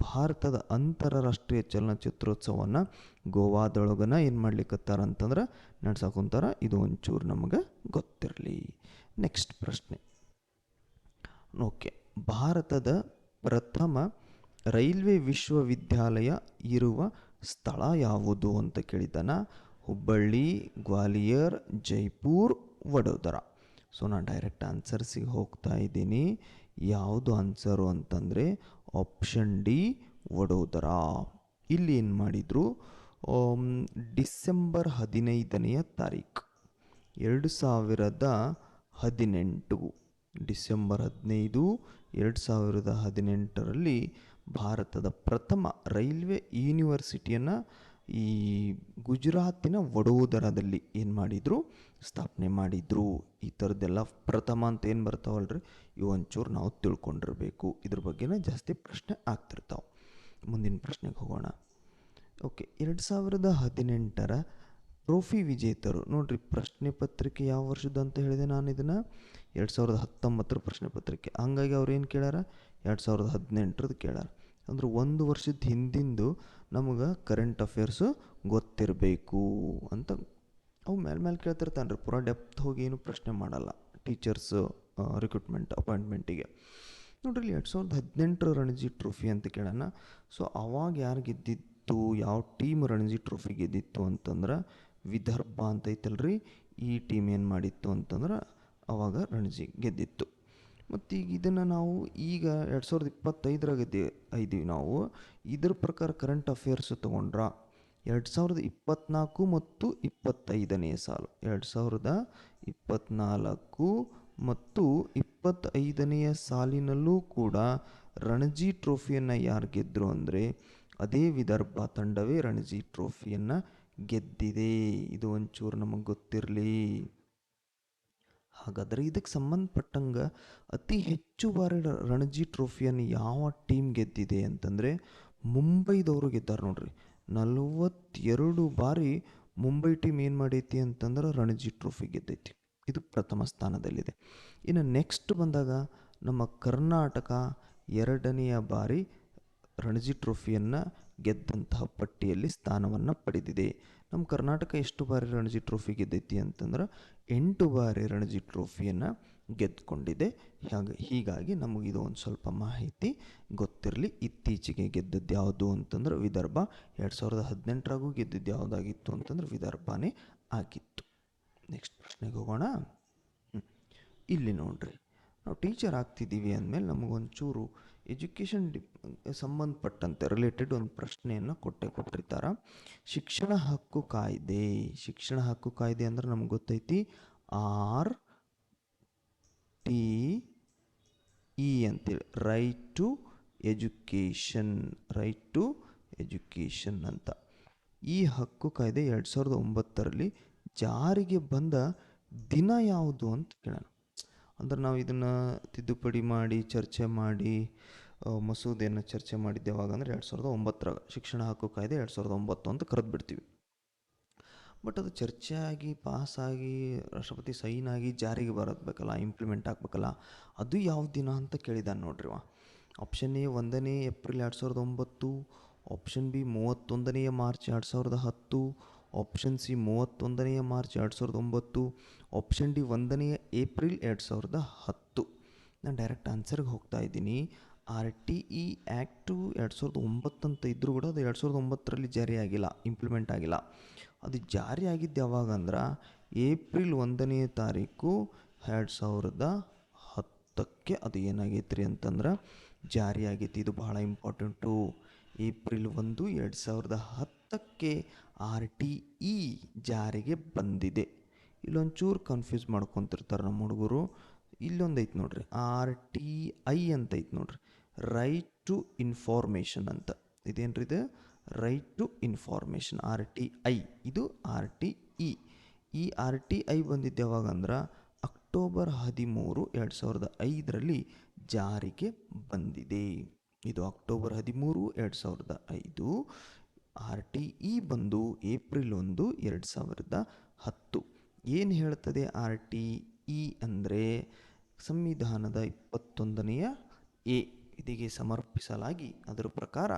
ಭಾರತದ ಅಂತಾರಾಷ್ಟ್ರೀಯ ಚಲನಚಿತ್ರೋತ್ಸವವನ್ನು ಗೋವಾದೊಳಗನ ಏನು ಮಾಡ್ಲಿಕ್ಕತ್ತಾರ ಅಂತಂದ್ರೆ ನಡ್ಸಕೊಂತಾರ. ಇದು ಒಂಚೂರು ನಮಗೆ ಗೊತ್ತಿರಲಿ. ನೆಕ್ಸ್ಟ್ ಪ್ರಶ್ನೆ. ಓಕೆ ಭಾರತದ ಪ್ರಥಮ ರೈಲ್ವೆ ವಿಶ್ವವಿದ್ಯಾಲಯ ಇರುವ ಸ್ಥಳ ಯಾವುದು ಅಂತ ಕೇಳಿದ್ದಾನ? ಹುಬ್ಬಳ್ಳಿ, ಗ್ವಾಲಿಯರ್, ಜೈಪುರ್, ವಡೋದರ. ಸೊ ನಾನು ಡೈರೆಕ್ಟ್ ಆನ್ಸರ್ಸಿಗೆ ಹೋಗ್ತಾ ಇದ್ದೀನಿ. ಯಾವುದು ಆನ್ಸರು ಅಂತಂದರೆ ಆಪ್ಷನ್ ಡಿ ವಡೋದರ. ಇಲ್ಲಿ ಏನು ಮಾಡಿದರು? ಡಿಸೆಂಬರ್ ಹದಿನೈದನೆಯ ತಾರೀಕು ಎರಡು ಸಾವಿರದ ಹದಿನೆಂಟು. ಡಿಸೆಂಬರ್ ಹದಿನೈದು, ಎರಡು ಸಾವಿರದ ಹದಿನೆಂಟರಲ್ಲಿ ಭಾರತದ ಪ್ರಥಮ ರೈಲ್ವೆ ಯೂನಿವರ್ಸಿಟಿಯನ್ನು ಈ ಗುಜರಾತಿನ ವಡೋದರದಲ್ಲಿ ಏನು ಮಾಡಿದರು? ಸ್ಥಾಪನೆ ಮಾಡಿದರು. ಈ ಥರದ್ದೆಲ್ಲ ಪ್ರಥಮ ಅಂತ ಏನು ಬರ್ತಾವಲ್ರಿ? ಇವು ಒಂಚೂರು ನಾವು ತಿಳ್ಕೊಂಡಿರಬೇಕು. ಇದ್ರ ಬಗ್ಗೆನೇ ಜಾಸ್ತಿ ಪ್ರಶ್ನೆ ಆಗ್ತಿರ್ತಾವೆ. ಮುಂದಿನ ಪ್ರಶ್ನೆಗೆ ಹೋಗೋಣ. ಓಕೆ, ಎರಡು ಸಾವಿರದ ಹದಿನೆಂಟರ ಟ್ರೋಫಿ ವಿಜೇತರು. ನೋಡ್ರಿ, ಪ್ರಶ್ನೆ ಪತ್ರಿಕೆ ಯಾವ ವರ್ಷದ ಅಂತ ಹೇಳಿದೆ ನಾನು ಇದನ್ನು ಎರಡು ಸಾವಿರದ ಹತ್ತೊಂಬತ್ತರ ಪ್ರಶ್ನೆ ಪತ್ರಿಕೆ. ಹಂಗಾಗಿ ಅವ್ರು ಏನು ಕೇಳ್ಯಾರ? ಎರಡು ಸಾವಿರದ ಹದಿನೆಂಟರದ್ದು ಕೇಳಾರ. ಅಂದ್ರೆ ಒಂದು ವರ್ಷದ ಹಿಂದಿಂದು ನಮಗೆ ಕರೆಂಟ್ ಅಫೇರ್ಸು ಗೊತ್ತಿರಬೇಕು ಅಂತ ಅವು ಮೇಲೆ ಮೇಲೆ ಕೇಳ್ತಿರ್ತಾನೆ ರೀ ಪೂರಾ ಡೆಪ್ತ್ ಹೋಗಿ ಏನು ಪ್ರಶ್ನೆ ಮಾಡಲ್ಲ ಟೀಚರ್ಸ್ ರಿಕ್ರೂಟ್ಮೆಂಟ್ ಅಪಾಯಿಂಟ್ಮೆಂಟಿಗೆ ನೋಡ್ರಿ ಎರಡು ಸಾವಿರದ ಹದಿನೆಂಟರ ರಣಜಿ ಟ್ರೋಫಿ ಅಂತ ಕೇಳೋಣ ಸೊ ಅವಾಗ ಯಾರು ಗೆದ್ದಿತ್ತು, ಯಾವ ಟೀಮ್ ರಣಜಿ ಟ್ರೋಫಿ ಗೆದ್ದಿತ್ತು ಅಂತಂದ್ರೆ ವಿದರ್ಭ ಅಂತ ಐತಲ್ರಿ ಈ ಟೀಮ್ ಏನು ಮಾಡಿತ್ತು ಅಂತಂದ್ರೆ ಅವಾಗ ರಣಜಿ ಗೆದ್ದಿತ್ತು. ಮತ್ತು ಈಗ ಇದನ್ನು ನಾವು ಈಗ ಎರಡು ಸಾವಿರದ ಇಪ್ಪತ್ತೈದರಾಗ ಇದ್ದೀವಿ ನಾವು. ಇದ್ರ ಪ್ರಕಾರ ಕರೆಂಟ್ ಅಫೇರ್ಸ್ ತೊಗೊಂಡ್ರ ಎರಡು ಸಾವಿರದ ಇಪ್ಪತ್ತ್ನಾಲ್ಕು ಮತ್ತು ಇಪ್ಪತ್ತೈದನೇ ಸಾಲು. ಎರಡು ಸಾವಿರದ ಇಪ್ಪತ್ತ್ನಾಲ್ಕು ಮತ್ತು ಇಪ್ಪತ್ತೈದನೆಯ ಸಾಲಿನಲ್ಲೂ ಕೂಡ ರಣಜಿ ಟ್ರೋಫಿಯನ್ನು ಯಾರು ಗೆದ್ದರು ಅಂದರೆ ಅದೇ ವಿದರ್ಭ ತಂಡವೇ ರಣಜಿ ಟ್ರೋಫಿಯನ್ನು ಗೆದ್ದಿದೆ. ಇದು ಒಂಚೂರು ನಮಗೆ ಗೊತ್ತಿರಲಿ. ಹಾಗಾದರೆ ಇದಕ್ಕೆ ಸಂಬಂಧಪಟ್ಟಂಗೆ ಅತಿ ಹೆಚ್ಚು ಬಾರಿ ರಣಜಿ ಟ್ರೋಫಿಯನ್ನು ಯಾವ ಟೀಮ್ ಗೆದ್ದಿದೆ ಅಂತಂದರೆ ಮುಂಬೈದವರು ಗೆದ್ದಾರೆ ನೋಡ್ರಿ. ನಲವತ್ತೆರಡು ಬಾರಿ ಮುಂಬೈ ಟೀಮ್ ಏನು ಮಾಡೈತಿ ಅಂತಂದ್ರೆ ರಣಜಿ ಟ್ರೋಫಿ ಗೆದ್ದೈತಿ. ಇದು ಪ್ರಥಮ ಸ್ಥಾನದಲ್ಲಿದೆ. ಇನ್ನು ನೆಕ್ಸ್ಟ್ ಬಂದಾಗ ನಮ್ಮ ಕರ್ನಾಟಕ ಎರಡನೆಯ ಬಾರಿ ರಣಜಿ ಟ್ರೋಫಿಯನ್ನು ಗೆದ್ದಂತಹ ಪಟ್ಟಿಯಲ್ಲಿ ಸ್ಥಾನವನ್ನು ಪಡೆದಿದೆ. ನಮ್ಮ ಕರ್ನಾಟಕ ಎಷ್ಟು ಬಾರಿ ರಣಜಿ ಟ್ರೋಫಿ ಗೆದ್ದೈತಿ ಅಂತಂದ್ರೆ ಎಂಟು ಬಾರಿ ರಣಜಿ ಟ್ರೋಫಿಯನ್ನು ಗೆದ್ದುಕೊಂಡಿದೆ ಹಾಗೆ ಹೀಗಾಗಿ ನಮಗಿದು ಒಂದು ಸ್ವಲ್ಪ ಮಾಹಿತಿ ಗೊತ್ತಿರಲಿ. ಇತ್ತೀಚೆಗೆ ಗೆದ್ದದ್ದು ಯಾವುದು ಅಂತಂದ್ರೆ ವಿದರ್ಭ. ಎರಡು ಸಾವಿರದ ಹದಿನೆಂಟರಾಗೂ ಗೆದ್ದಿದ್ದು ಯಾವುದಾಗಿತ್ತು ಅಂತಂದ್ರೆ ವಿದರ್ಭನೇ ಆಗಿತ್ತು. ನೆಕ್ಸ್ಟ್ ಪ್ರಶ್ನೆಗೆ ಹೋಗೋಣ. ಇಲ್ಲಿ ನೋಡ್ರಿ. ನಾವು ಟೀಚರ್ ಆಗ್ತಿದ್ದೀವಿ ಅಂದಮೇಲೆ ನಮಗೊಂಚೂರು ಎಜುಕೇಷನ್ ಡಿ ಸಂಬಂಧಪಟ್ಟಂತೆ ರಿಲೇಟೆಡ್ ಒಂದು ಪ್ರಶ್ನೆಯನ್ನು ಕೊಟ್ಟೆ ಕೊಟ್ಟಿರ್ತಾರೆ. ಶಿಕ್ಷಣ ಹಕ್ಕು ಕಾಯ್ದೆ. ಶಿಕ್ಷಣ ಹಕ್ಕು ಕಾಯ್ದೆ ಅಂದ್ರೆ ನಮ್ಗೆ ಗೊತ್ತೈತಿ. ಆರ್ ಟಿ ಇ ಅಂತೇಳಿ right to education right to education ಅಂತ. ಈ ಹಕ್ಕು ಕಾಯ್ದೆ ಎರಡು ಸಾವಿರದ ಒಂಬತ್ತರಲ್ಲಿ ಜಾರಿಗೆ ಬಂದ ದಿನ ಯಾವುದು ಅಂತ ಕೇಳೋಣ. ಅಂದ್ರೆ ನಾವು ಇದನ್ನು ತಿದ್ದುಪಡಿ ಮಾಡಿ, ಚರ್ಚೆ ಮಾಡಿ ಮಸೂದೆಯನ್ನು ಚರ್ಚೆ ಮಾಡಿದ್ದೇವಾಗ ಯಾವಾಗ ಅಂದರೆ ಎರಡು ಸಾವಿರದ ಒಂಬತ್ತರಾಗ ಶಿಕ್ಷಣ ಹಕ್ಕು ಕಾಯ್ದೆ ಎರಡು ಸಾವಿರದ ಒಂಬತ್ತು ಅಂತ ಕರೆದು ಬಿಡ್ತೀವಿ ಬಟ್ ಅದು ಚರ್ಚೆ ಆಗಿ ಪಾಸಾಗಿ, ರಾಷ್ಟ್ರಪತಿ ಸೈನ್ ಆಗಿ ಜಾರಿಗೆ ಬರಬೇಕಲ್ಲ ಇಂಪ್ಲಿಮೆಂಟ್ ಆಗಬೇಕಲ್ಲ, ಅದು ಯಾವ ದಿನ ಅಂತ ಕೇಳಿದಾನೆ ನೋಡ್ರಿ ಅವ. ಆಪ್ಷನ್ ಎ ಒಂದನೇ ಏಪ್ರಿಲ್ ಎರಡು ಸಾವಿರದ ಒಂಬತ್ತು ಆಪ್ಷನ್ ಬಿ ಮೂವತ್ತೊಂದನೆಯ ಮಾರ್ಚ್ ಎರಡು ಸಾವಿರದ ಹತ್ತು ಆಪ್ಷನ್ ಸಿ ಮೂವತ್ತೊಂದನೆಯ ಮಾರ್ಚ್ ಎರಡು ಸಾವಿರದ ಒಂಬತ್ತು ಆಪ್ಷನ್ ಡಿ ಒಂದನೆಯ ಏಪ್ರಿಲ್ ಎರಡು ಸಾವಿರದ ಹತ್ತು. ನಾನು ಡೈರೆಕ್ಟ್ ಆನ್ಸರ್ಗೆ ಹೋಗ್ತಾ ಇದ್ದೀನಿ. ಆರ್ ಟಿ ಇ ಆ್ಯಕ್ಟು ಎರಡು ಸಾವಿರದ ಒಂಬತ್ತಂತ ಇದ್ದರೂ ಕೂಡ ಅದು ಎರಡು ಸಾವಿರದ ಒಂಬತ್ತರಲ್ಲಿ ಜಾರಿ ಆಗಿಲ್ಲ ಇಂಪ್ಲಿಮೆಂಟ್ ಆಗಿಲ್ಲ. ಅದು ಜಾರಿ ಆಗಿದ್ದು ಯಾವಾಗ ಅಂದ್ರೆ ಏಪ್ರಿಲ್ ಒಂದನೆಯ ತಾರೀಕು ಎರಡು ಸಾವಿರದ ಹತ್ತಕ್ಕೆ ಅದು ಏನಾಗೈತೆ ರೀ ಅಂತಂದ್ರೆ ಜಾರಿ ಆಗೈತಿ. ಇದು ಬಹಳ ಇಂಪಾರ್ಟೆಂಟು ಏಪ್ರಿಲ್ ಒಂದು, ಎರಡು ಸಾವಿರದ ಹತ್ತಕ್ಕೆ ಆರ್ ಟಿ ಇ ಜಾರಿಗೆ ಬಂದಿದೆ. ಇಲ್ಲೊಂಚೂರು ಕನ್ಫ್ಯೂಸ್ ಮಾಡ್ಕೊತಿರ್ತಾರೆ ನಮ್ಮ ಹುಡುಗರು. ಇಲ್ಲೊಂದು ಐತೆ ನೋಡ್ರಿ, ಆರ್ ಟಿ ಐ ಅಂತ ಐತೆ ನೋಡ್ರಿ. ರೈಟ್ ಟು ಇನ್ಫಾರ್ಮೇಷನ್ ಅಂತ. ಇದೇನ್ರಿ ಇದು? Right to information R T I. ಇದು ಆರ್ ಟಿ ಇ. ಈ ಆರ್ ಟಿ ಐ ಬಂದಿದ್ದು ಯಾವಾಗಂದ್ರೆ ಅಕ್ಟೋಬರ್ ಹದಿಮೂರು ಎರಡು ಸಾವಿರದ ಐದರಲ್ಲಿ ಜಾರಿಗೆ ಬಂದಿದೆ. ಇದು ಅಕ್ಟೋಬರ್ ಹದಿಮೂರು ಎರಡು ಸಾವಿರದ ಐದು. ಆರ್ ಟಿ ಇ ಬಂದು ಏಪ್ರಿಲ್ ಒಂದು ಎರಡು ಸಾವಿರದ ಹತ್ತು. ಏನು ಹೇಳ್ತದೆ ಆರ್ ಟಿ ಇ ಅಂದರೆ? ಸಂವಿಧಾನದ ಇಪ್ಪತ್ತೊಂದನೆಯ ಎ ಇದಿಗೆ ಸಮರ್ಪಿಸಲಾಗಿ. ಅದರ ಪ್ರಕಾರ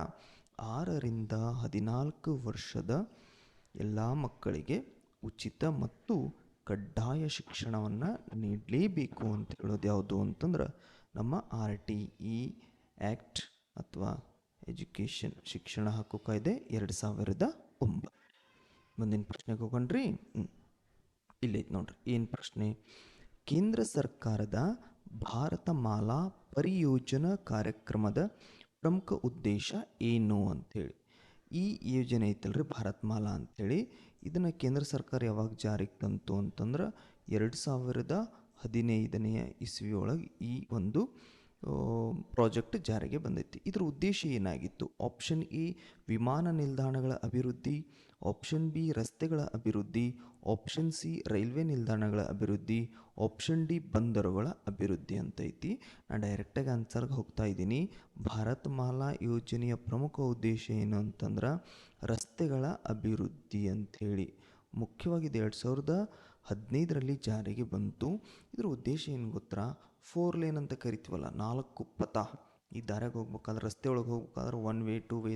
ಆರರಿಂದ ಹದಿನಾಲ್ಕು ವರ್ಷದ ಎಲ್ಲ ಮಕ್ಕಳಿಗೆ ಉಚಿತ ಮತ್ತು ಕಡ್ಡಾಯ ಶಿಕ್ಷಣವನ್ನು ನೀಡಲೇಬೇಕು ಅಂತ ಹೇಳೋದು ಯಾವುದು ಅಂತಂದ್ರೆ ನಮ್ಮ ಆರ್ ಟಿ ಇ ಆ್ಯಕ್ಟ್ ಅಥವಾ ಎಜುಕೇಷನ್ ಶಿಕ್ಷಣ ಹಕ್ಕು ಕಾಯ್ದೆ ಎರಡು ಸಾವಿರದ ಒಂಬತ್ತು. ಮುಂದಿನ ಪ್ರಶ್ನೆಗೆ ಹೋಗೋಣ್ರಿ. ಇಲ್ಲೈತೆ ನೋಡ್ರಿ. ಏನು ಪ್ರಶ್ನೆ? ಕೇಂದ್ರ ಸರ್ಕಾರದ ಭಾರತ ಮಾಲಾ ಪರಿಯೋಜನಾ ಕಾರ್ಯಕ್ರಮದ ಪ್ರಮುಖ ಉದ್ದೇಶ ಏನು ಅಂಥೇಳಿ ಈ ಯೋಜನೆ ಐತಲ್ರಿ ಭಾರತ್ ಮಾಲಾ ಅಂಥೇಳಿ ಇದನ್ನು ಕೇಂದ್ರ ಸರ್ಕಾರ ಯಾವಾಗ ಜಾರಿಗೆ ತಂತು ಅಂತಂದ್ರೆ ಎರಡು ಸಾವಿರದ ಹದಿನೈದನೆಯ ಇಸ್ವಿಯೊಳಗೆ ಈ ಒಂದು ಪ್ರಾಜೆಕ್ಟ್ ಜಾರಿಗೆ ಬಂದೈತಿ. ಇದರ ಉದ್ದೇಶ ಏನಾಗಿತ್ತು? ಆಪ್ಷನ್ ಎ, ವಿಮಾನ ನಿಲ್ದಾಣಗಳ ಅಭಿವೃದ್ಧಿ. ಆಪ್ಷನ್ ಬಿ, ರಸ್ತೆಗಳ ಅಭಿವೃದ್ಧಿ. ಆಪ್ಷನ್ ಸಿ, ರೈಲ್ವೆ ನಿಲ್ದಾಣಗಳ ಅಭಿವೃದ್ಧಿ. ಆಪ್ಷನ್ ಡಿ, ಬಂದರುಗಳ ಅಭಿವೃದ್ಧಿ ಅಂತ ಐತಿ ನಾನು ಡೈರೆಕ್ಟಾಗಿ ಆನ್ಸರ್ಗೆ ಹೋಗ್ತಾ ಇದ್ದೀನಿ. ಭಾರತ್ ಮಾಲಾ ಯೋಜನೆಯ ಪ್ರಮುಖ ಉದ್ದೇಶ ಏನು ಅಂತಂದ್ರೆ ರಸ್ತೆಗಳ ಅಭಿವೃದ್ಧಿ ಅಂಥೇಳಿ ಮುಖ್ಯವಾಗಿ ಇದು ಎರಡು ಸಾವಿರದ ಹದಿನೈದರಲ್ಲಿ ಜಾರಿಗೆ ಬಂತು. ಇದರ ಉದ್ದೇಶ ಏನು ಗೊತ್ತಾ? ಫೋರ್ ಲೇನ್ ಅಂತ ಕರಿತೀವಲ್ಲ, ನಾಲ್ಕು ಪಥ. ಈ ದಾರ್ಯಾಗ ಹೋಗ್ಬೇಕಾದ್ರೆ ರಸ್ತೆ ಒಳಗೆ ಹೋಗ್ಬೇಕಾದ್ರೆ one way, two way,